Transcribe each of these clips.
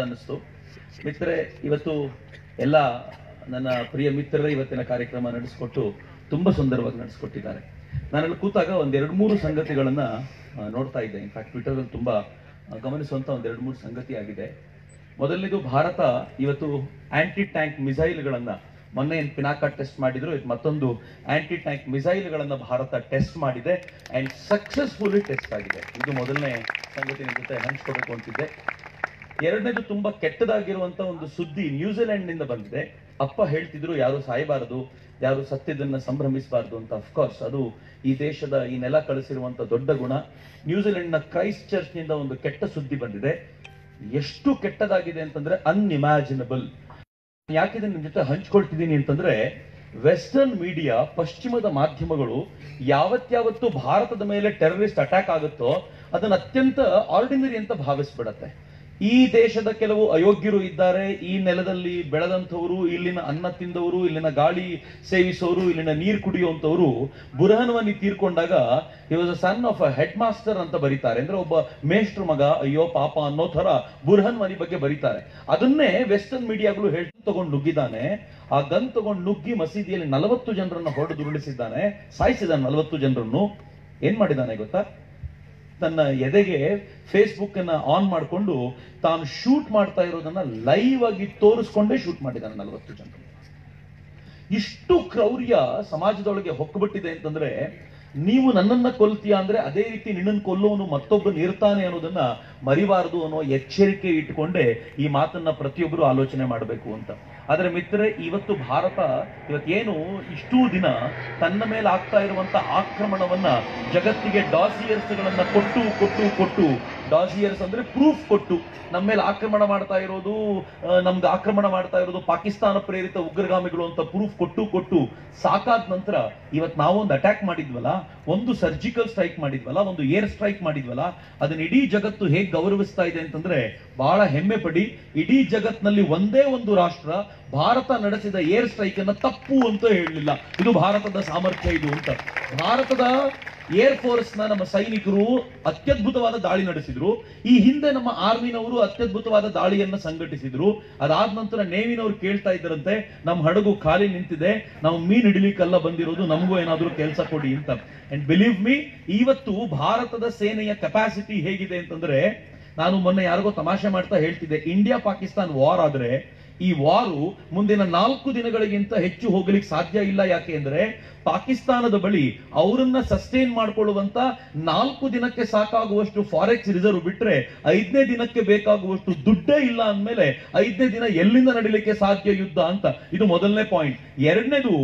ಅನ್ನಿಸ್ತು. ಮಿತ್ರರೇ ಇವತ್ತು ಎಲ್ಲ ನನ್ನ ಪ್ರಿಯ ಮಿತ್ರರೇ ಇವತ್ತಿನ ಕಾರ್ಯಕ್ರಮ ನಡೆಸಿಕೊಟ್ಟು ತುಂಬಾ ಸುಂದರವಾಗಿ ನಡೆಸಿಕೊಟ್ಟಿದ್ದಾರೆ. ನಾನಲ್ಲಿ ಕೂತಾಗ ಒಂದೆರಡು ಮೂರು ಸಂಗತಿಗಳನ್ನ ನೋಡ್ತಾ ಇದ್ದೆ. ಇನ್ಫ್ಯಾಕ್ಟ್ ಟ್ವಿಟರ್ ಅಲ್ಲಿ ತುಂಬಾ ಆ, ಗಮನಿಸುವಂತ ಒಂದೆರಡು ಮೂರು ಸಂಗತಿ ಆಗಿದೆ. ಮೊದಲನೇದು ಭಾರತ ಇವತ್ತು ಆಂಟಿ ಟ್ಯಾಂಕ್ ಮಿಸೈಲ್ಗಳನ್ನು ಮೊನ್ನೆ ಏನ್ ಪಿನಾಕ ಟೆಸ್ಟ್ ಮಾಡಿದ್ರು ಇದು ಮತ್ತೊಂದು ಆಂಟಿ ಟ್ಯಾಂಕ್ ಮಿಸೈಲ್ಗಳನ್ನು ಭಾರತ ಟೆಸ್ಟ್ ಮಾಡಿದೆ ಅಂಡ್ ಸಕ್ಸಸ್ಫುಲಿ ಟೆಸ್ಟ್ ಆಗಿದೆ. ಇದು ಮೊದಲನೇ ಸಂಗತಿ ಜೊತೆ ಹಂಚ್ಕೋಬೇಕು ಅಂತಿದ್ದೆ. ಎರಡನೇದು ತುಂಬಾ ಕೆಟ್ಟದಾಗಿರುವಂತ ಒಂದು ಸುದ್ದಿ ನ್ಯೂಜಿಲೆಂಡ್ನಿಂದ ಬಂದಿದೆ. ಅಪ್ಪ ಹೇಳ್ತಿದ್ರು, ಯಾರು ಸಾಯಬಾರದು, ಯಾರು ಸತ್ಯದನ್ನ ಸಂಭ್ರಮಿಸಬಾರದು ಅಂತ. ಅಫ್ಕೋರ್ಸ್ ಅದು ಈ ದೇಶದ ಈ ನೆಲ ಕಳಿಸಿರುವಂತ ದೊಡ್ಡ ಗುಣ. ನ್ಯೂಜಿಲೆಂಡ್ನ ಕ್ರೈಸ್ಟ್ ಚರ್ಚ್ನಿಂದ ಒಂದು ಕೆಟ್ಟ ಸುದ್ದಿ ಬಂದಿದೆ. ಎಷ್ಟು ಕೆಟ್ಟದಾಗಿದೆ ಅಂತಂದ್ರೆ ಅನ್ಇಮ್ಯಾಜಿನಬಲ್ ಯಾಕಿದೆ ನಿಮ್ ಜೊತೆ ಹಂಚ್ಕೊಳ್ತಿದ್ದೀನಿ ಅಂತಂದ್ರೆ ವೆಸ್ಟರ್ನ್ ಮೀಡಿಯಾ ಪಶ್ಚಿಮದ ಮಾಧ್ಯಮಗಳು ಯಾವತ್ಯಾವತ್ತು ಭಾರತದ ಮೇಲೆ ಟೆರರಿಸ್ಟ್ ಅಟ್ಯಾಕ್ ಆಗುತ್ತೋ ಅದನ್ನ ಅತ್ಯಂತ ಆರ್ಡಿನರಿ ಅಂತ ಭಾವಿಸ್ಬಿಡತ್ತೆ. ಈ ದೇಶದ ಕೆಲವು ಅಯೋಗ್ಯರು ಇದ್ದಾರೆ. ಈ ನೆಲದಲ್ಲಿ ಬೆಳೆದಂಥವರು, ಇಲ್ಲಿನ ಅನ್ನ ತಿಂದವರು, ಇಲ್ಲಿನ ಗಾಳಿ ಸೇವಿಸೋರು, ಇಲ್ಲಿನ ನೀರು ಕುಡಿಯುವಂಥವರು Burhan Wani ತೀರ್ಕೊಂಡಾಗ he was a son of a headmaster ಅಂತ ಬರೀತಾರೆ. ಅಂದ್ರೆ ಒಬ್ಬ ಮೇಷ್ಟ್ರ ಮಗ, ಅಯ್ಯೋ ಪಾಪ ಅನ್ನೋ ತರ ಬುರಹನ್ವನಿ ಬಗ್ಗೆ ಬರೀತಾರೆ. ಅದನ್ನೇ ವೆಸ್ಟರ್ನ್ ಮೀಡಿಯಾಗಳು ಹೇಳ್ ತಗೊಂಡು ನುಗ್ಗಿದ್ದಾನೆ. ಆ ಗನ್ ತಗೊಂಡು ನುಗ್ಗಿ ಮಸೀದಿಯಲ್ಲಿ ನಲವತ್ತು ಜನರನ್ನ ಹೊಡೆದು ಉರುಳಿಸಿದ್ದಾನೆ. ಸಾಯಿಸಿದಾನೆ ನಲವತ್ತು ಜನರನ್ನು ಏನ್ ಮಾಡಿದ್ದಾನೆ ಗೊತ್ತಾ? ತನ್ನ ಎದೆಗೆ ಫೇಸ್ಬುಕ್ ಅನ್ನ ಆನ್ ಮಾಡಿಕೊಂಡು ತಾನು ಶೂಟ್ ಮಾಡ್ತಾ ಇರೋದನ್ನ ಲೈವ್ ಆಗಿ ತೋರಿಸ್ಕೊಂಡೇ ಶೂಟ್ ಮಾಡಿದ್ದಾನೆ ನಲವತ್ತು ಜನರು ಇಷ್ಟು ಕ್ರೌರ್ಯ ಸಮಾಜದೊಳಗೆ ಹೊಕ್ಕಬಿಟ್ಟಿದೆ ಅಂತಂದ್ರೆ ನೀವು ನನ್ನನ್ನ ಕೊಲ್ತೀಯಾ ಅಂದ್ರೆ ಅದೇ ರೀತಿ ನಿನ್ನನ್ನು ಕೊಲ್ಲುವನು ಮತ್ತೊಬ್ಬನು ಇರ್ತಾನೆ ಅನ್ನೋದನ್ನ ಮರಿಬಾರದು ಅನ್ನೋ ಎಚ್ಚರಿಕೆ ಇಟ್ಕೊಂಡೇ ಈ ಮಾತನ್ನ ಪ್ರತಿಯೊಬ್ಬರು ಆಲೋಚನೆ ಮಾಡಬೇಕು ಅಂತ. ಆದ್ರೆ ಮಿತ್ರರೆ, ಇವತ್ತು ಭಾರತ ಇವತ್ತೇನು ಇಷ್ಟು ದಿನ ತನ್ನ ಮೇಲೆ ಆಗ್ತಾ ಇರುವಂತ ಆಕ್ರಮಣವನ್ನ ಜಗತ್ತಿಗೆ ಡಾಸಿಯರ್ಸ್ ಗಳನ್ನ ಕೊಟ್ಟು ಕೊಟ್ಟು ಕೊಟ್ಟು ಡಾಸಿಯರ್ಸ್ ಅಂದ್ರೆ ಪ್ರೂಫ್ ಕೊಟ್ಟು ನಮ್ಮ ಮೇಲೆ ಆಕ್ರಮಣ ಮಾಡ್ತಾ ಇರೋದು ನಮ್ಗೆ ಆಕ್ರಮಣ ಮಾಡ್ತಾ ಇರೋದು ಪಾಕಿಸ್ತಾನ ಪ್ರೇರಿತ ಉಗ್ರಗಾಮಿಗಳು ಅಂತ ಪ್ರೂಫ್ ಕೊಟ್ಟು ಕೊಟ್ಟು ಸಾಕಾದ ನಂತರ ಇವತ್ ನಾವೊಂದು ಅಟ್ಯಾಕ್ ಮಾಡಿದ್ವಲ್ಲ, ಒಂದು ಸರ್ಜಿಕಲ್ ಸ್ಟ್ರೈಕ್ ಮಾಡಿದ್ವಲ್ಲ, ಒಂದು ಏರ್ ಸ್ಟ್ರೈಕ್ ಮಾಡಿದ್ವಲ್ಲ, ಅದನ್ನ ಇಡೀ ಜಗತ್ತು ಹೇಗ್ ಗೌರವಿಸ್ತಾ ಇದೆ ಅಂತಂದ್ರೆ ಬಹಳ ಹೆಮ್ಮೆ ಪಡಿ, ಇಡೀ ಜಗತ್ನಲ್ಲಿ ಒಂದೇ ಒಂದು ರಾಷ್ಟ್ರ ಭಾರತ ನಡೆಸಿದ ಏರ್ ಸ್ಟ್ರೈಕ್ ಅನ್ನ ತಪ್ಪು ಅಂತ ಹೇಳಲಿಲ್ಲ. ಇದು ಭಾರತದ ಸಾಮರ್ಥ್ಯ ಇದು ಅಂತ. ಭಾರತದ ಏರ್ ಫೋರ್ಸ್ನ ನಮ್ಮ ಸೈನಿಕರು ಅತ್ಯದ್ಭುತವಾದ ದಾಳಿ ನಡೆಸಿದ್ರು. ಈ ಹಿಂದೆ ನಮ್ಮ ಆರ್ಮಿನವರು ಅತ್ಯದ್ಭುತವಾದ ದಾಳಿಯನ್ನ ಸಂಘಟಿಸಿದ್ರು. ಅದಾದ ನಂತರ ನೇವಿನವರು ಕೇಳ್ತಾ ಇದ್ದರಂತೆ ನಮ್ಮ ಹಡಗು ಖಾಲಿ ನಿಂತಿದೆ. ನಾವು ಮೀನ್ ಹಿಡಿಲಿಕ್ಕೆಲ್ಲ ಬಂದಿರೋದು. ನಮಗೂ ಏನಾದ್ರೂ ಕೆಲಸ ಕೊಡಿ ಅಂತ. ಅಂಡ್ ಬಿಲೀವ್ ಮೀ ಇವತ್ತು ಭಾರತದ ಸೇನೆಯ ಕೆಪಾಸಿಟಿ ಹೇಗಿದೆ ಅಂತಂದ್ರೆ, ನಾನು ಮೊನ್ನೆ ಯಾರಿಗೋ ತಮಾಷೆ ಮಾಡ್ತಾ ಹೇಳ್ತಿದ್ದೆ ಇಂಡಿಯಾ ಪಾಕಿಸ್ತಾನ್ ವಾರ್ ಆದ್ರೆ, ಈ ವಾರು ಮುಂದಿನ ನಾಲ್ಕು ದಿನಗಳಿಗಿಂತ ಹೆಚ್ಚು ಹೋಗ್ಲಿಕ್ಕೆ ಸಾಧ್ಯ ಇಲ್ಲ ಯಾಕೆ ಅಂದ್ರೆ ಪಾಕಿಸ್ತಾನದ ಬಳಿ ಅವರನ್ನ ಸಸ್ಟೈನ್ ಮಾಡಿಕೊಳ್ಳುವಂತ ನಾಲ್ಕು ದಿನಕ್ಕೆ ಸಾಕಾಗುವಷ್ಟು ಫಾರೆಕ್ಸ್ ರಿಸರ್ವ್ ಬಿಟ್ರೆ ಐದನೇ ದಿನಕ್ಕೆ ಬೇಕಾಗುವಷ್ಟು ದುಡ್ಡೇ ಇಲ್ಲ ಅಂದ್ಮೇಲೆ ಐದನೇ ದಿನ ಎಲ್ಲಿಂದ ನಡಿಲಿಕ್ಕೆ ಸಾಧ್ಯ ಯುದ್ಧ ಅಂತ ಇದು ಮೊದಲನೇ ಪಾಯಿಂಟ್ ಎರಡನೇದು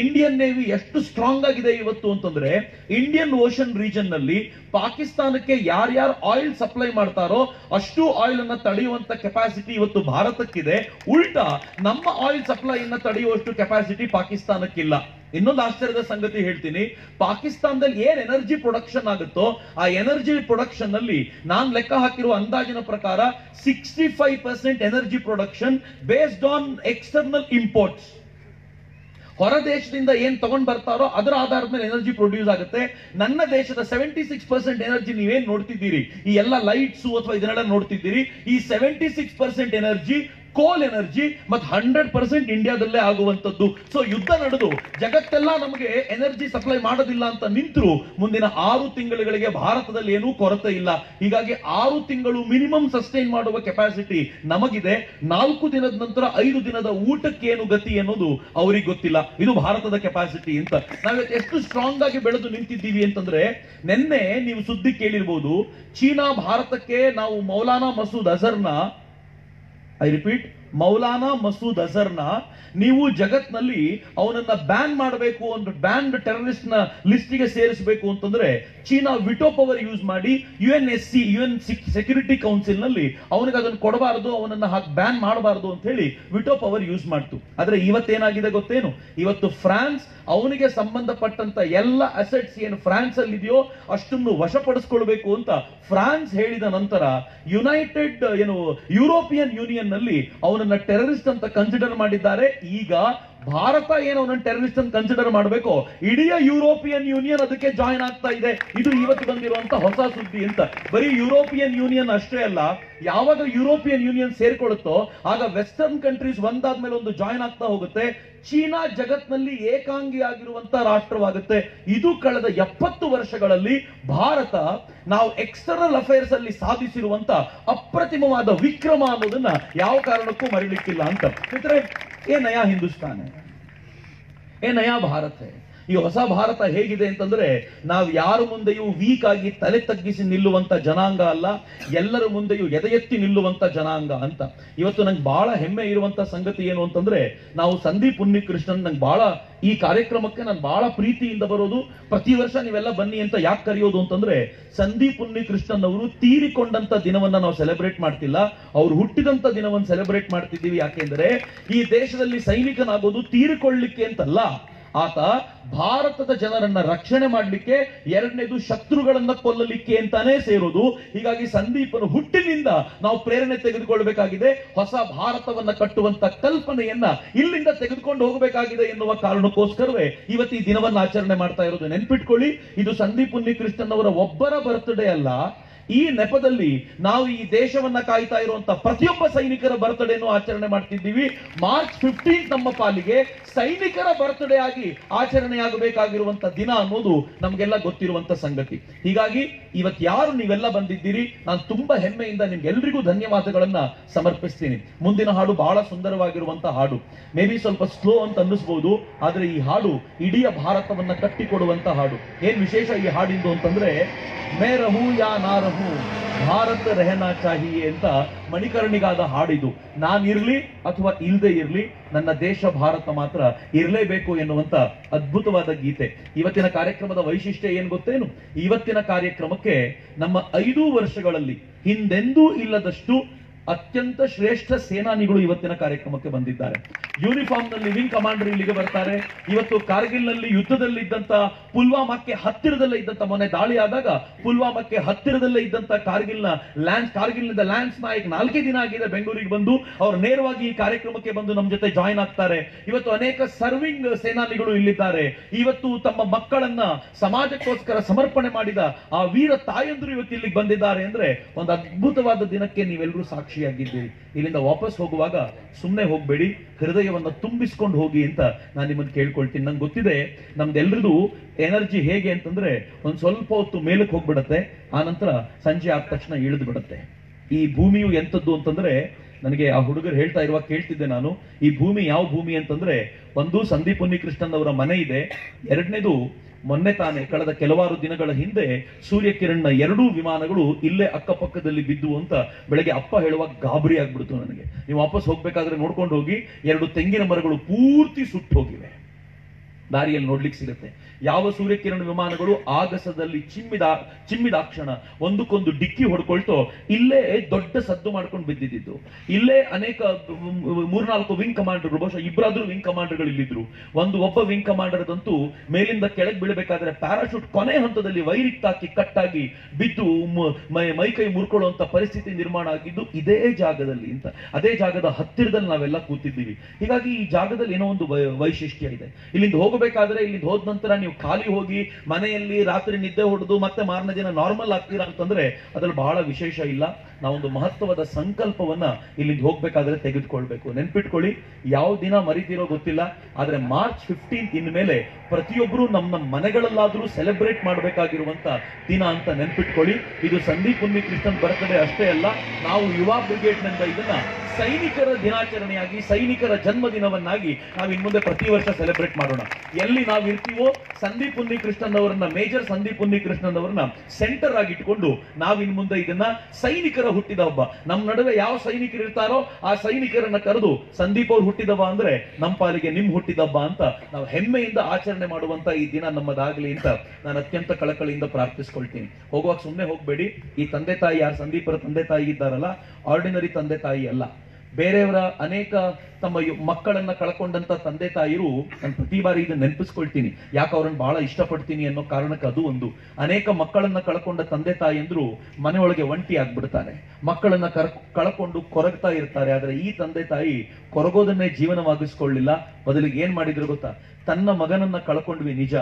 ಇಂಡಿಯನ್ ನೇವಿ ಎಷ್ಟು ಸ್ಟ್ರಾಂಗ್ ಆಗಿದೆ ಇವತ್ತು ಅಂತಂದ್ರೆ ಇಂಡಿಯನ್ ಓಷನ್ ರೀಜನ್ನಲ್ಲಿ ಪಾಕಿಸ್ತಾನಕ್ಕೆ ಯಾರ್ಯಾರು ಆಯಿಲ್ ಸಪ್ಲೈ ಮಾಡ್ತಾರೋ ಅಷ್ಟು ಆಯಿಲ್ ಅನ್ನ ತಡೆಯುವಂತ ಕೆಪಾಸಿಟಿ ಇವತ್ತು ಭಾರತಕ್ಕಿದೆ. ಉಲ್ಟಾ ನಮ್ಮ ಆಯಿಲ್ ಸಪ್ಲೈ ಅನ್ನ ತಡೆಯುವಷ್ಟು ಕೆಪಾಸಿಟಿ ಪಾಕಿಸ್ತಾನಕ್ಕಿಲ್ಲ. ಇನ್ನೊಂದು ಆಶ್ಚರ್ಯದ ಸಂಗತಿ ಹೇಳ್ತೀನಿ. ಪಾಕಿಸ್ತಾನದಲ್ಲಿ ಏನ್ ಎನರ್ಜಿ ಪ್ರೊಡಕ್ಷನ್ ಆಗುತ್ತೋ, ಆ ಎನರ್ಜಿ ಪ್ರೊಡಕ್ಷನ್ ಅಲ್ಲಿ ನಾನು ಲೆಕ್ಕ ಹಾಕಿರುವ ಅಂದಾಜಿನ ಪ್ರಕಾರ sixty five percent energy production based on external imports ಹೊರ ದೇಶದಿಂದ ಏನ್ ತಗೊಂಡ್ ಬರ್ತಾರೋ ಅದರ ಆಧಾರದ ಮೇಲೆ ಎನರ್ಜಿ ಪ್ರೊಡ್ಯೂಸ್ ಆಗುತ್ತೆ. ನನ್ನ ದೇಶದ ಸೆವೆಂಟಿ ಸಿಕ್ಸ್ ಪರ್ಸೆಂಟ್ ಎನರ್ಜಿ ನೀವೇನ್ ನೋಡ್ತಿದ್ದೀರಿ? ಈ ಎಲ್ಲ ಲೈಟ್ಸ್ ಅಥವಾ ಇದನ್ನೆಲ್ಲ ನೋಡ್ತಿದ್ದೀರಿ. ಈ seventy six percent energy coal energy ಮತ್ತು ಹಂಡ್ರೆಡ್ ಪರ್ಸೆಂಟ್ ಇಂಡಿಯಾದಲ್ಲೇ ಆಗುವಂತದ್ದು ಸೊ ಯುದ್ಧ ನಡೆದು ಜಗತ್ತೆಲ್ಲ ನಮಗೆ ಎನರ್ಜಿ ಸಪ್ಲೈ ಮಾಡೋದಿಲ್ಲ ಅಂತ ನಿಂತರು ಮುಂದಿನ ಆರು ತಿಂಗಳುಗಳಿಗೆ ಭಾರತದಲ್ಲಿ ಏನೂ ಕೊರತೆ ಇಲ್ಲ. ಹೀಗಾಗಿ ಆರು ತಿಂಗಳು ಮಿನಿಮಮ್ ಸಸ್ಟೈನ್ ಮಾಡುವ ಕೆಪಾಸಿಟಿ ನಮಗಿದೆ. ನಾಲ್ಕು ದಿನದ ನಂತರ ಐದು ದಿನದ ಊಟಕ್ಕೆ ಏನು ಗತಿ ಅನ್ನೋದು ಅವ್ರಿಗೆ ಗೊತ್ತಿಲ್ಲ. ಇದು ಭಾರತದ ಕೆಪಾಸಿಟಿ ಅಂತ. ನಾವಿವತ್ತು ಎಷ್ಟು ಸ್ಟ್ರಾಂಗ್ ಆಗಿ ಬೆಳೆದು ನಿಂತಿದ್ದೀವಿ ಅಂತಂದ್ರೆ, ನಿನ್ನೆ ನೀವು ಸುದ್ದಿ ಕೇಳಿರ್ಬೋದು, ಚೀನಾ ಭಾರತಕ್ಕೆ ನಾವು ಮೌಲಾನಾ ಮಸೂದ್ ಅಜರ್ನ ಐ ರಿಪೀಟ್ ಮೌಲಾನಾ ಮಸೂದ್ ಅಜರ್ನ ನೀವು ಜಗತ್ನಲ್ಲಿ ಅವನನ್ನ ಬ್ಯಾನ್ ಮಾಡಬೇಕು ಅಂದ್ರೆ ಬ್ಯಾನ್ಡ್ ಟೆರರಿಸ್ಟ್ನ ಲಿಸ್ಟಿಗೆ ಸೇರಿಸಬೇಕು ಅಂತಂದ್ರೆ ಚೀನಾ ವಿಟೋ ಪವರ್ ಯೂಸ್ ಮಾಡಿ U N S C U N security ಕೌನ್ಸಿಲ್ನಲ್ಲಿ ಅವನಿಗೆ ಅದನ್ನು ಕೊಡಬಾರದು, ಅವನನ್ನ ಬ್ಯಾನ್ ಮಾಡಬಾರದು ಅಂತ ಹೇಳಿ ವಿಟೋ ಪವರ್ ಯೂಸ್ ಮಾಡ್ತು. ಆದ್ರೆ ಇವತ್ತೇನಾಗಿದೆ ಗೊತ್ತೇನು? ಇವತ್ತು ಫ್ರಾನ್ಸ್ ಅವನಿಗೆ ಸಂಬಂಧಪಟ್ಟಂತ ಎಲ್ಲ ಅಸೆಟ್ಸ್ ಏನು ಫ್ರಾನ್ಸ್ ಅಲ್ಲಿ ಇದೆಯೋ ಅಷ್ಟನ್ನು ವಶಪಡಿಸ್ಕೊಳ್ಬೇಕು ಅಂತ ಫ್ರಾನ್ಸ್ ಹೇಳಿದ ನಂತರ ಯುನೈಟೆಡ್ ಏನು ಯುರೋಪಿಯನ್ ಯೂನಿಯನ್ನಲ್ಲಿ ಅವನನ್ನ ಟೆರರಿಸ್ಟ್ ಅಂತ ಕನ್ಸಿಡರ್ ಮಾಡಿದ್ದಾರೆ. ಈಗ ಭಾರತ ಏನು ಅವನನ್ನು ಟೆರರಿಸ್ಟ್ ಅಂತ ಕನ್ಸಿಡರ್ ಮಾಡಬೇಕು? ಇಡೀ ಯುರೋಪಿಯನ್ ಯೂನಿಯನ್ ಅದಕ್ಕೆ ಜಾಯಿನ್ ಆಗ್ತಾ ಇದೆ. ಇದು ಇವತ್ತು ಬಂದಿರುವಂತ ಹೊಸ ಸುದ್ದಿ ಅಂತ. ಬರೀ ಯುರೋಪಿಯನ್ ಯೂನಿಯನ್ ಅಷ್ಟೇ ಅಲ್ಲ, ಯಾವಾಗ ಯುರೋಪಿಯನ್ ಯೂನಿಯನ್ ಸೇರ್ಕೊಳ್ಳುತ್ತೋ ಆಗ ವೆಸ್ಟರ್ನ್ ಕಂಟ್ರೀಸ್ ಒಂದಾದ್ಮೇಲೆ ಒಂದು ಜಾಯಿನ್ ಆಗ್ತಾ ಹೋಗುತ್ತೆ. ಚೀನಾ ಜಗತ್ನಲ್ಲಿ ಏಕಾಂಗಿಯಾಗಿರುವಂತ ರಾಷ್ಟ್ರವಾಗುತ್ತೆ. ಇದು ಕಳೆದ ಎಪ್ಪತ್ತು ವರ್ಷಗಳಲ್ಲಿ ಭಾರತ ನಾವು ಎಕ್ಸ್ಟರ್ನಲ್ ಅಫೇರ್ಸ್ ಅಲ್ಲಿ ಸಾಧಿಸಿರುವಂತ ಅಪ್ರತಿಮವಾದ ವಿಕ್ರಮ ಅನ್ನೋದನ್ನ ಯಾವ ಕಾರಣಕ್ಕೂ ಮರಿಲಿಕ್ಕಿಲ್ಲ ಅಂತ. ಮಿತ್ರರೆ ಏ ನಯಾ ಹಿಂದೂಸ್ತಾನ್ ಹೈ. ಏ ನಯಾ ಭಾರತ ಹೈ. ಈ ಹೊಸ ಭಾರತ ಹೇಗಿದೆ ಅಂತಂದ್ರೆ ನಾವು ಯಾರ ಮುಂದೆಯೂ ವೀಕ್ ಆಗಿ ತಲೆ ತಗ್ಗಿಸಿ ನಿಲ್ಲುವಂತ ಜನಾಂಗ ಅಲ್ಲ, ಎಲ್ಲರ ಮುಂದೆಯೂ ಎದೆ ಎತ್ತಿ ನಿಲ್ಲುವಂತ ಜನಾಂಗ ಅಂತ. ಇವತ್ತು ನಂಗೆ ಬಹಳ ಹೆಮ್ಮೆ ಇರುವಂತ ಸಂಗತಿ ಏನು ಅಂತಂದ್ರೆ, ನಾವು ಸಂದೀಪ್ ಉನ್ನಿಕೃಷ್ಣನ್ ನಂಗೆ ಬಹಳ ಈ ಕಾರ್ಯಕ್ರಮಕ್ಕೆ ನಾನು ಬಹಳ ಪ್ರೀತಿಯಿಂದ ಬರೋದು. ಪ್ರತಿ ವರ್ಷ ನೀವೆಲ್ಲ ಬನ್ನಿ ಅಂತ ಯಾಕೆ ಕರೆಯೋದು ಅಂತಂದ್ರೆ, ಸಂದೀಪ್ ಉನ್ನಿಕೃಷ್ಣನ್ ಅವರು ತೀರಿಕೊಂಡಂತ ದಿನವನ್ನ ನಾವು ಸೆಲೆಬ್ರೇಟ್ ಮಾಡ್ತಿಲ್ಲ. ಅವ್ರು ಹುಟ್ಟಿದಂತ ದಿನವನ್ನು ಸೆಲೆಬ್ರೇಟ್ ಮಾಡ್ತಿದ್ದೀವಿ. ಯಾಕೆಂದ್ರೆ, ಈ ದೇಶದಲ್ಲಿ ಸೈನಿಕನಾಗೋದು ತೀರಿಕೊಳ್ಳಿಕ್ಕೆ ಅಂತಲ್ಲ. ಆತ ಭಾರತದ ಜನರನ್ನ ರಕ್ಷಣೆ ಮಾಡಲಿಕ್ಕೆ ಎರಡನೇದು ಶತ್ರುಗಳನ್ನ ಕೊಲ್ಲಲಿಕ್ಕೆ ಅಂತಾನೆ ಸೇರೋದು. ಹೀಗಾಗಿ ಸಂದೀಪನ ಹುಟ್ಟಿನಿಂದ ನಾವು ಪ್ರೇರಣೆ ತೆಗೆದುಕೊಳ್ಳಬೇಕಾಗಿದೆ ಹೊಸ ಭಾರತವನ್ನ ಕಟ್ಟುವಂತ ಕಲ್ಪನೆಯನ್ನ ಇಲ್ಲಿಂದ ತೆಗೆದುಕೊಂಡು ಹೋಗಬೇಕಾಗಿದೆ ಎನ್ನುವ ಕಾರಣಕ್ಕೋಸ್ಕರವೇ ಇವತ್ತು ಈ ದಿನವನ್ನ ಆಚರಣೆ ಮಾಡ್ತಾ ಇರೋದು ನೆನ್ಪಿಟ್ಕೊಳ್ಳಿ. ಇದು ಸಂದೀಪ್ ಉನ್ನಿಕೃಷ್ಣನ್ ಅವರ ಒಬ್ಬರ ಬರ್ತ್ಡೇ ಅಲ್ಲ. ಈ ನೆಪದಲ್ಲಿ ನಾವು ಈ ದೇಶವನ್ನ ಕಾಯ್ತಾ ಇರುವಂತ ಪ್ರತಿಯೊಬ್ಬ ಸೈನಿಕರ ಬರ್ತ್ಡೇನು ಆಚರಣೆ ಮಾಡ್ತಿದ್ದೀವಿ. ಮಾರ್ಚ್ ಫಿಫ್ಟೀನ್ ನಮ್ಮ ಪಾಲಿಗೆ ಸೈನಿಕರ ಬರ್ತ್ಡೇ ಆಗಿ ಆಚರಣೆಯಾಗಬೇಕಾಗಿರುವಂತ ದಿನ ಅನ್ನೋದು ನಮಗೆಲ್ಲ ಗೊತ್ತಿರುವಂತ ಸಂಗತಿ. ಹೀಗಾಗಿ ಇವತ್ತು ಯಾರು ನೀವೆಲ್ಲ ಬಂದಿದ್ದೀರಿ, ನಾನು ತುಂಬಾ ಹೆಮ್ಮೆಯಿಂದ ನಿಮ್ಗೆಲ್ರಿಗೂ ಧನ್ಯವಾದಗಳನ್ನ ಸಮರ್ಪಿಸ್ತೀನಿ. ಮುಂದಿನ ಹಾಡು ಬಹಳ ಸುಂದರವಾಗಿರುವಂತ ಹಾಡು. ಮೇ ಬಿ ಸ್ವಲ್ಪ ಸ್ಲೋ ಅಂತ ಅನ್ನಿಸ್ಬೋದು, ಆದ್ರೆ ಈ ಹಾಡು ಇಡೀ ಭಾರತವನ್ನ ಕಟ್ಟಿಕೊಡುವಂತ ಹಾಡು. ಏನ್ ವಿಶೇಷ ಈ ಹಾಡಿಂದು ಅಂತಂದ್ರೆ, ಮೇ ರಹು ಯಾ ನಾ ಭಾರತ ರೆಹನಾ ಚಾಹಿಯೆ ಅಂತ ಮಣಿಕರ್ಣಿಗಾದ ಹಾಡಿದು ನಾನಿರ್ಲಿ ಅಥವಾ ಇಲ್ಲದೆ ಇರ್ಲಿ, ನನ್ನ ದೇಶ ಭಾರತ ಮಾತ್ರ ಇರಲೇಬೇಕು ಎನ್ನುವಂತ ಅದ್ಭುತವಾದ ಗೀತೆ. ಇವತ್ತಿನ ಕಾರ್ಯಕ್ರಮದ ವೈಶಿಷ್ಟ್ಯ ಏನ್ ಗೊತ್ತೇನು? ಇವತ್ತಿನ ಕಾರ್ಯಕ್ರಮಕ್ಕೆ ನಮ್ಮ ಐದು ವರ್ಷಗಳಲ್ಲಿ ಹಿಂದೆಂದೂ ಇಲ್ಲದಷ್ಟು ಅತ್ಯಂತ ಶ್ರೇಷ್ಠ ಸೇನಾನಿಗಳು ಇವತ್ತಿನ ಕಾರ್ಯಕ್ರಮಕ್ಕೆ ಬಂದಿದ್ದಾರೆ. ಯೂನಿಫಾರ್ಮ್ನಲ್ಲಿ ವಿಂಗ್ ಕಮಾಂಡರ್ ಇಲ್ಲಿಗೆ ಬರ್ತಾರೆ. ಇವತ್ತು ಕಾರ್ಗಿಲ್ನಲ್ಲಿ ಯುದ್ಧದಲ್ಲಿ ಇದ್ದಂತ ಪುಲ್ವಾಮಾಕ್ಕೆ ಹತ್ತಿರದಲ್ಲೇ ಇದ್ದಂತ ಮೊನ್ನೆ ದಾಳಿ ಆದಾಗ ಪುಲ್ವಾಮಾಕ್ಕೆ ಹತ್ತಿರದಲ್ಲೇ ಇದ್ದಂತ ಕಾರ್ಗಿಲ್ನ ಲ್ಯಾನ್ಸ್ ಕಾರ್ಗಿಲ್ನಿಂದ ಲ್ಯಾನ್ಸ್ ನಾಯಕ್ ನಾಲ್ಕೇ ದಿನ ಆಗಿದೆ ಬೆಂಗಳೂರಿಗೆ ಬಂದು. ಅವರು ನೇರವಾಗಿ ಈ ಕಾರ್ಯಕ್ರಮಕ್ಕೆ ಬಂದು ನಮ್ಮ ಜೊತೆ ಜಾಯಿನ್ ಆಗ್ತಾರೆ. ಇವತ್ತು ಅನೇಕ ಸರ್ವಿಂಗ್ ಸೇನಾನಿಗಳು ಇಲ್ಲಿದ್ದಾರೆ. ಇವತ್ತು ತಮ್ಮ ಮಕ್ಕಳನ್ನ ಸಮಾಜಕ್ಕೋಸ್ಕರ ಸಮರ್ಪಣೆ ಮಾಡಿದ ಆ ವೀರ ತಾಯಂದ್ರು ಇವತ್ತು ಇಲ್ಲಿಗೆ ಬಂದಿದ್ದಾರೆ. ಅಂದ್ರೆ ಒಂದು ಅದ್ಭುತವಾದ ದಿನಕ್ಕೆ ನೀವೆಲ್ಲರೂ ಸಾಕ್ಷಿಯಾಗಿದ್ದೀರಿ ಇಲ್ಲಿಂದ ವಾಪಸ್ ಹೋಗುವಾಗ ಸುಮ್ಮನೆ ಹೋಗಬೇಡಿ, ಹೃದಯವನ್ನು ತುಂಬಿಸ್ಕೊಂಡು ಹೋಗಿ ಅಂತ ನಾನು ನಿಮ್ಮನ್ನು ಕೇಳ್ಕೊಳ್ತೀನಿ. ನಂಗೆ ಗೊತ್ತಿದೆ ನಮ್ದೆಲ್ಲರದು ಎನರ್ಜಿ ಹೇಗೆ ಅಂತಂದ್ರೆ ಒಂದು ಸ್ವಲ್ಪ ಹೊತ್ತು ಮೇಲಕ್ಕೆ ಹೋಗ್ಬಿಡತ್ತೆ, ಆ ನಂತರ ಸಂಜೆ ಆದ ತಕ್ಷಣ ಇಳಿದು ಬಿಡುತ್ತೆ ಈ ಭೂಮಿಯು ಎಂತದ್ದು ಅಂತಂದ್ರೆ, ನನಗೆ ಆ ಹುಡುಗರು ಹೇಳ್ತಾ ಇರುವಾಗ ಕೇಳ್ತಿದ್ದೆ ನಾನು, ಈ ಭೂಮಿ ಯಾವ ಭೂಮಿ ಅಂತಂದ್ರೆ, ಒಂದು ಸಂದೀಪ್ ಉನ್ನಿಕೃಷ್ಣನ್ ಅವರ ಮನೆ ಇದೆ. ಎರಡನೇದು ಮೊನ್ನೆ ತಾನೇ ಕಳೆದ ಕೆಲವಾರು ದಿನಗಳ ಹಿಂದೆ ಸೂರ್ಯ ನ ಎರಡೂ ವಿಮಾನಗಳು ಇಲ್ಲೇ ಅಕ್ಕಪಕ್ಕದಲ್ಲಿ ಬಿದ್ದು ಅಂತ ಬೆಳಗ್ಗೆ ಅಪ್ಪ ಹೇಳುವಾಗ ಗಾಬರಿ ಆಗ್ಬಿಡ್ತು ನನಗೆ. ನೀವು ವಾಪಸ್ ಹೋಗ್ಬೇಕಾದ್ರೆ ನೋಡ್ಕೊಂಡು ಹೋಗಿ, ಎರಡು ತೆಂಗಿನ ಮರಗಳು ಪೂರ್ತಿ ಸುಟ್ಟು ಹೋಗಿವೆ ದಾರಿಯಲ್ಲಿ ನೋಡ್ಲಿಕ್ಕೆ ಸಿಗುತ್ತೆ. ಯಾವ ಸೂರ್ಯಕಿರಣ ವಿಮಾನಗಳು ಆಗಸದಲ್ಲಿ ಚಿಮ್ಮಿದ, ಚಿಮ್ಮಿದಾಕ್ಷಣ ಒಂದಕ್ಕೊಂದು ಡಿಕ್ಕಿ ಹೊಡ್ಕೊಳ್ತೋ ಇಲ್ಲೇ ದೊಡ್ಡ ಸದ್ದು ಮಾಡ್ಕೊಂಡು ಬಿದ್ದಿದ್ದು ಇಲ್ಲೇ ಅನೇಕ ಮೂರ್ನಾಲ್ಕು ವಿಂಗ್ ಕಮಾಂಡರ್ ಬಹುಶಃ ಇಬ್ಬರಾದ್ರೂ ವಿಂಗ್ ಕಮಾಂಡರ್ಗಳು ಇಲ್ಲಿದ್ರು ಒಂದು ಒಬ್ಬ ವಿಂಗ್ ಕಮಾಂಡರ್ ಅಂತೂ ಮೇಲಿಂದ ಕೆಳಗೆ ಬೀಳಬೇಕಾದ್ರೆ ಪ್ಯಾರಾಶೂಟ್ ಕೊನೆ ಹಂತದಲ್ಲಿ ವೈರಿಕ್ತಾಕಿ ಕಟ್ಟಾಗಿ ಬಿದ್ದು ಮ- ಕೈ ಮುರ್ಕೊಳ್ಳುವಂತ ಪರಿಸ್ಥಿತಿ ನಿರ್ಮಾಣ ಆಗಿದ್ದು ಇದೇ ಜಾಗದಲ್ಲಿ ಅಂತ. ಅದೇ ಜಾಗದ ಹತ್ತಿರದಲ್ಲಿ ನಾವೆಲ್ಲ ಕೂತಿದ್ದೀವಿ. ಹೀಗಾಗಿ ಈ ಜಾಗದಲ್ಲಿ ಏನೋ ಒಂದು ವೈಶಿಷ್ಟ್ಯ ಇದೆ. ಇಲ್ಲಿಂದ ಹೋಗಬೇಕಾದ್ರೆ ಇಲ್ಲಿ ಹೋದ ನಂತರ ನೀವು ಖಾಲಿ ಹೋಗಿ ಮನೆಯಲ್ಲಿ ರಾತ್ರಿ ನಿದ್ದೆ ಹೊಡೆದು ಮತ್ತೆ ಮಾರನೇ ದಿನ ನಾರ್ಮಲ್ ಆಗ್ತೀರಾ ಅಂತಂದ್ರೆ ಅದ್ರಲ್ಲಿ ಬಹಳ ವಿಶೇಷ ಇಲ್ಲ. ನಾವೊಂದು ಮಹತ್ವದ ಸಂಕಲ್ಪವನ್ನ ಇಲ್ಲಿಂದ ಹೋಗ್ಬೇಕಾದ್ರೆ ತೆಗೆದುಕೊಳ್ಬೇಕು. ನೆನ್ಪಿಟ್ಕೊಳ್ಳಿ, ಯಾವ ದಿನ ಮರಿತಿರೋ ಗೊತ್ತಿಲ್ಲ. ಆದ್ರೆ ಮಾರ್ಚ್ ಫಿಫ್ಟೀನ್ ಇನ್ಮೇಲೆ ಪ್ರತಿಯೊಬ್ಬರು ನಮ್ಮ ನಮ್ಮ ಮನೆಗಳಲ್ಲಾದ್ರೂ ಸೆಲೆಬ್ರೇಟ್ ಮಾಡಬೇಕಾಗಿರುವಂತ ದಿನ ಅಂತ ನೆನ್ಪಿಟ್ಕೊಳ್ಳಿ. ಇದು ಸಂದೀಪ್ ಉನ್ನಿ ಕೃಷ್ಣನ್ ಬರ್ತಡೆ ಅಷ್ಟೇ ಅಲ್ಲ, ನಾವು ಯುವ ಬ್ರಿಗೇಡ್ನಿಂದ ಇದನ್ನ ಸೈನಿಕರ ದಿನಾಚರಣೆಯಾಗಿ, ಸೈನಿಕರ ಜನ್ಮ ದಿನವನ್ನಾಗಿ ನಾವು ಇನ್ ಮುಂದೆ ಪ್ರತಿ ವರ್ಷ ಸೆಲೆಬ್ರೇಟ್ ಮಾಡೋಣ. ಎಲ್ಲಿ ನಾವು ಇರ್ತೀವೋ ಸಂದೀಪ್ ಉನ್ನಿ ಕೃಷ್ಣನ್ ಅವರನ್ನ ಮೇಜರ್ ಸಂದೀಪ್ ಉನ್ನಿ ಕೃಷ್ಣನ್ ಅವರನ್ನ ಸೆಂಟರ್ ಆಗಿ ಇಟ್ಕೊಂಡು ನಾವು ಇನ್ ಮುಂದೆ ಇದನ್ನ ಸೈನಿಕರ ಹುಟ್ಟಿದ ಹಬ್ಬ. ನಮ್ಮ ನಡುವೆ ಯಾವ ಸೈನಿಕರು ಇರ್ತಾರೋ ಆ ಸೈನಿಕರನ್ನ ಕರೆದು ಸಂದೀಪ್ ಅವ್ರು ಹುಟ್ಟಿದವ ಅಂದ್ರೆ ನಮ್ಮ ಪಾಲಿಗೆ ನಿಮ್ ಹುಟ್ಟಿದಬ್ಬ ಅಂತ ನಾವು ಹೆಮ್ಮೆಯಿಂದ ಆಚರಣೆ ಮಾಡುವಂತ ಈ ದಿನ ನಮ್ಮದಾಗ್ಲಿ ಅಂತ ನಾನು ಅತ್ಯಂತ ಕಳಕಳಿಯಿಂದ ಪ್ರಾರ್ಥಿಸ್ಕೊಳ್ತೀನಿ. ಹೋಗುವಾಗ ಸುಮ್ಮನೆ ಹೋಗ್ಬೇಡಿ. ಈ ತಂದೆ ತಾಯಿ ಯಾರು, ಸಂದೀಪರ ತಂದೆ ತಾಯಿ ಇದ್ದಾರಲ್ಲ ಆರ್ಡಿನರಿ ತಂದೆ ತಾಯಿ ಅಲ್ಲ. ಬೇರೆಯವರ ಅನೇಕ ತಮ್ಮ ಮಕ್ಕಳನ್ನ ಕಳ್ಕೊಂಡಂತ ತಂದೆ ತಾಯಿರು ನಾನು ಪ್ರತಿ ಬಾರಿ ಇದನ್ನ ನೆನಪಿಸ್ಕೊಳ್ತೀನಿ. ಯಾಕೆ ಅವ್ರನ್ನ ಬಹಳ ಇಷ್ಟಪಡ್ತೀನಿ ಅನ್ನೋ ಕಾರಣಕ್ಕೆ ಅದು ಒಂದು. ಅನೇಕ ಮಕ್ಕಳನ್ನ ಕಳ್ಕೊಂಡ ತಂದೆ ತಾಯಿಯಂದ್ರು ಮನೆಯೊಳಗೆ ಒಂಟಿ ಆಗ್ಬಿಡ್ತಾರೆ. ಮಕ್ಕಳನ್ನ ಕರ್ ಕಳ್ಕೊಂಡು ಕೊರಗ್ತಾ ಇರ್ತಾರೆ. ಆದ್ರೆ ಈ ತಂದೆ ತಾಯಿ ಕೊರಗೋದನ್ನೇ ಜೀವನವಾಗಿಸ್ಕೊಳ್ಳಿಲ್ಲ. ಬದಲಿಗೆ ಏನ್ ಮಾಡಿದ್ರು ಗೊತ್ತಾ? ತನ್ನ ಮಗನನ್ನ ಕಳ್ಕೊಂಡ್ವಿ ನಿಜ,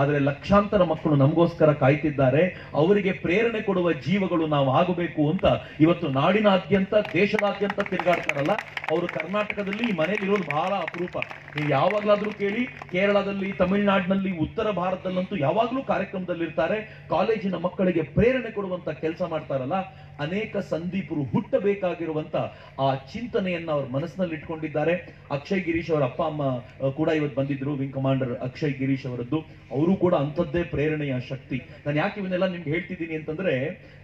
ಆದ್ರೆ ಲಕ್ಷಾಂತರ ಮಕ್ಕಳು ನಮಗೋಸ್ಕರ ಕಾಯ್ತಿದ್ದಾರೆ. ಅವರಿಗೆ ಪ್ರೇರಣೆ ಕೊಡುವ ಜೀವಗಳು ನಾವು ಆಗಬೇಕು ಅಂತ ಇವತ್ತು ನಾಡಿನಾದ್ಯಂತ, ದೇಶದಾದ್ಯಂತ ತಿರುಗಾಡ್ತಾರಲ್ಲ, ಅವರು ಕರ್ನಾಟಕದಲ್ಲಿ ಈ ಮನೇಲಿ ಇರೋದು ಬಹಳ ಅಪರೂಪ. ನೀವು ಯಾವಾಗ್ಲಾದ್ರೂ ಕೇಳಿ, ಕೇರಳದಲ್ಲಿ, ತಮಿಳುನಾಡಿನಲ್ಲಿ, ಉತ್ತರ ಭಾರತದಲ್ಲಂತೂ ಯಾವಾಗ್ಲೂ ಕಾರ್ಯಕ್ರಮದಲ್ಲಿರ್ತಾರೆ. ಕಾಲೇಜಿನ ಮಕ್ಕಳಿಗೆ ಪ್ರೇರಣೆ ಕೊಡುವಂತ ಕೆಲಸ ಮಾಡ್ತಾರಲ್ಲ ಅನೇಕ ಸಂದೀಪರು ಹುಟ್ಟಬೇಕಾಗಿರುವಂತ ಆ ಚಿಂತನೆಯನ್ನ ಅವ್ರ ಮನಸ್ಸಿನಲ್ಲಿ ಇಟ್ಕೊಂಡಿದ್ದಾರೆ ಅಕ್ಷಯ್ ಗಿರೀಶ್ ಅವರ ಅಪ್ಪ, ಅಮ್ಮ ಕೂಡ ಇವತ್ತು ಬಂದಿದ್ರು ವಿಂಗ್ ಕಮಾಂಡರ್ ಅಕ್ಷಯ್ ಗಿರೀಶ್ ಅವರದ್ದು. ಅವರು ಕೂಡ ಅಂಥದ್ದೇ ಪ್ರೇರಣೆಯ ಶಕ್ತಿ. ನಾನು ಯಾಕೆ ಇವನ್ನೆಲ್ಲ ನಿಮ್ಗೆ ಹೇಳ್ತಿದ್ದೀನಿ ಅಂತಂದ್ರೆ,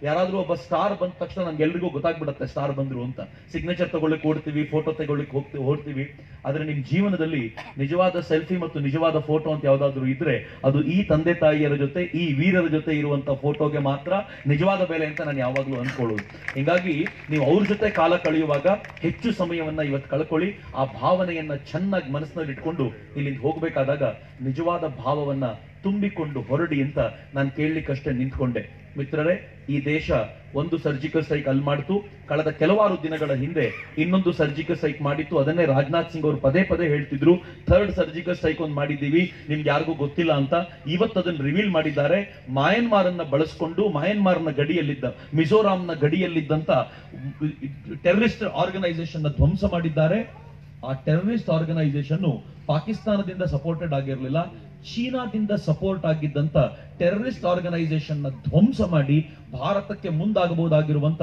ಯಾರಾದ್ರೂ ಒಬ್ಬ ಸ್ಟಾರ್ ಬಂದ ತಕ್ಷಣ ನಮ್ಗೆ ಎಲ್ರಿಗೂ ಗೊತ್ತಾಗ್ಬಿಡುತ್ತೆ ಸ್ಟಾರ್ ಬಂದ್ರು ಅಂತ. ಸಿಗ್ನೇಚರ್ ತಗೊಳ್ಳಿಕ್ ಓಡ್ತೀವಿ ಫೋಟೋ ತಗೊಳ್ಳಿಕ್ ಹೋಗ್ತೀವಿ ಓಡ್ತೀವಿ. ಆದ್ರೆ ನಿಮ್ ಜೀವನದಲ್ಲಿ ನಿಜವಾದ ಸೆಲ್ಫಿ ಮತ್ತು ನಿಜವಾದ ಫೋಟೋ ಅಂತ ಯಾವ್ದಾದ್ರು ಇದ್ರೆ, ಅದು ಈ ತಂದೆ ತಾಯಿಯರ ಜೊತೆ, ಈ ವೀರರ ಜೊತೆ ಇರುವಂತ ಫೋಟೋಗೆ ಮಾತ್ರ ನಿಜವಾದ ಬೆಲೆ ಅಂತ ನಾನು ಯಾವಾಗ್ಲೂ ಅನ್ಕೊಳ್ಳೋದು ಹಿಂಗಾಗಿ ನೀವು ಅವ್ರ ಜೊತೆ ಕಾಲ ಕಳೆಯುವಾಗ ಹೆಚ್ಚು ಸಮಯವನ್ನ ಇವತ್ತು ಕಳ್ಕೊಳ್ಳಿ. ಆ ಭಾವನೆಯನ್ನ ಚೆನ್ನಾಗಿ ಮನಸ್ಸಿನಲ್ಲಿ ಇಟ್ಕೊಂಡು ಇಲ್ಲಿಂದ ಹೋಗ್ಬೇಕಾದಾಗ ನಿಜವಾದ ಭಾವವನ್ನ ತುಂಬಿಕೊಂಡು ಹೊರಡಿ ಅಂತ ನಾನು ಕೇಳಲಿಕ್ಕಷ್ಟೇ ನಿಂತ್ಕೊಂಡೆ. ಮಿತ್ರರೇ, ಈ ದೇಶ ಒಂದು ಸರ್ಜಿಕಲ್ ಸ್ಟ್ರೈಕ್ ಅಲ್ಲಿ ಮಾಡ್ತು. ಕಳೆದ ಕೆಲವಾರು ದಿನಗಳ ಹಿಂದೆ ಇನ್ನೊಂದು ಸರ್ಜಿಕಲ್ ಸ್ಟ್ರೈಕ್ ಮಾಡಿತ್ತು. ಅದನ್ನೇ ರಾಜನಾಥ್ ಸಿಂಗ್ ಅವರು ಪದೇ ಪದೇ ಹೇಳ್ತಿದ್ರು. ಥರ್ಡ್ ಸರ್ಜಿಕಲ್ ಸ್ಟ್ರೈಕ್ ಒಂದು ಮಾಡಿದ್ದೀವಿ. ನಿಮ್ಗೆ ಯಾರಿಗೂ ಗೊತ್ತಿಲ್ಲ ಅಂತ ಇವತ್ತು ಅದನ್ನು ರಿವೀಲ್ ಮಾಡಿದ್ದಾರೆ. ಮಯನ್ಮಾರ್ ಅನ್ನ ಬಳಸ್ಕೊಂಡು ಮಯನ್ಮಾರ್ನ ಗಡಿಯಲ್ಲಿದ್ದ, ಮಿಜೋರಾಂನ ಗಡಿಯಲ್ಲಿದ್ದಂತ ಟೆರರಿಸ್ಟ್ ಆರ್ಗನೈಸೇಷನ್ ಧ್ವಂಸ ಮಾಡಿದ್ದಾರೆ. ಆ ಟೆರರಿಸ್ಟ್ ಆರ್ಗನೈಸೇಷನ್ ಪಾಕಿಸ್ತಾನದಿಂದ ಸಪೋರ್ಟೆಡ್ ಆಗಿರಲಿಲ್ಲ. ಚೀನಾದಿಂದ ಸಪೋರ್ಟ್ ಆಗಿದ್ದಂತ ಟೆರರಿಸ್ಟ್ ಆರ್ಗನೈಸೇಷನ್ನ ಧ್ವಂಸ ಮಾಡಿ ಭಾರತಕ್ಕೆ ಮುಂದಾಗಬಹುದಾಗಿರುವಂತ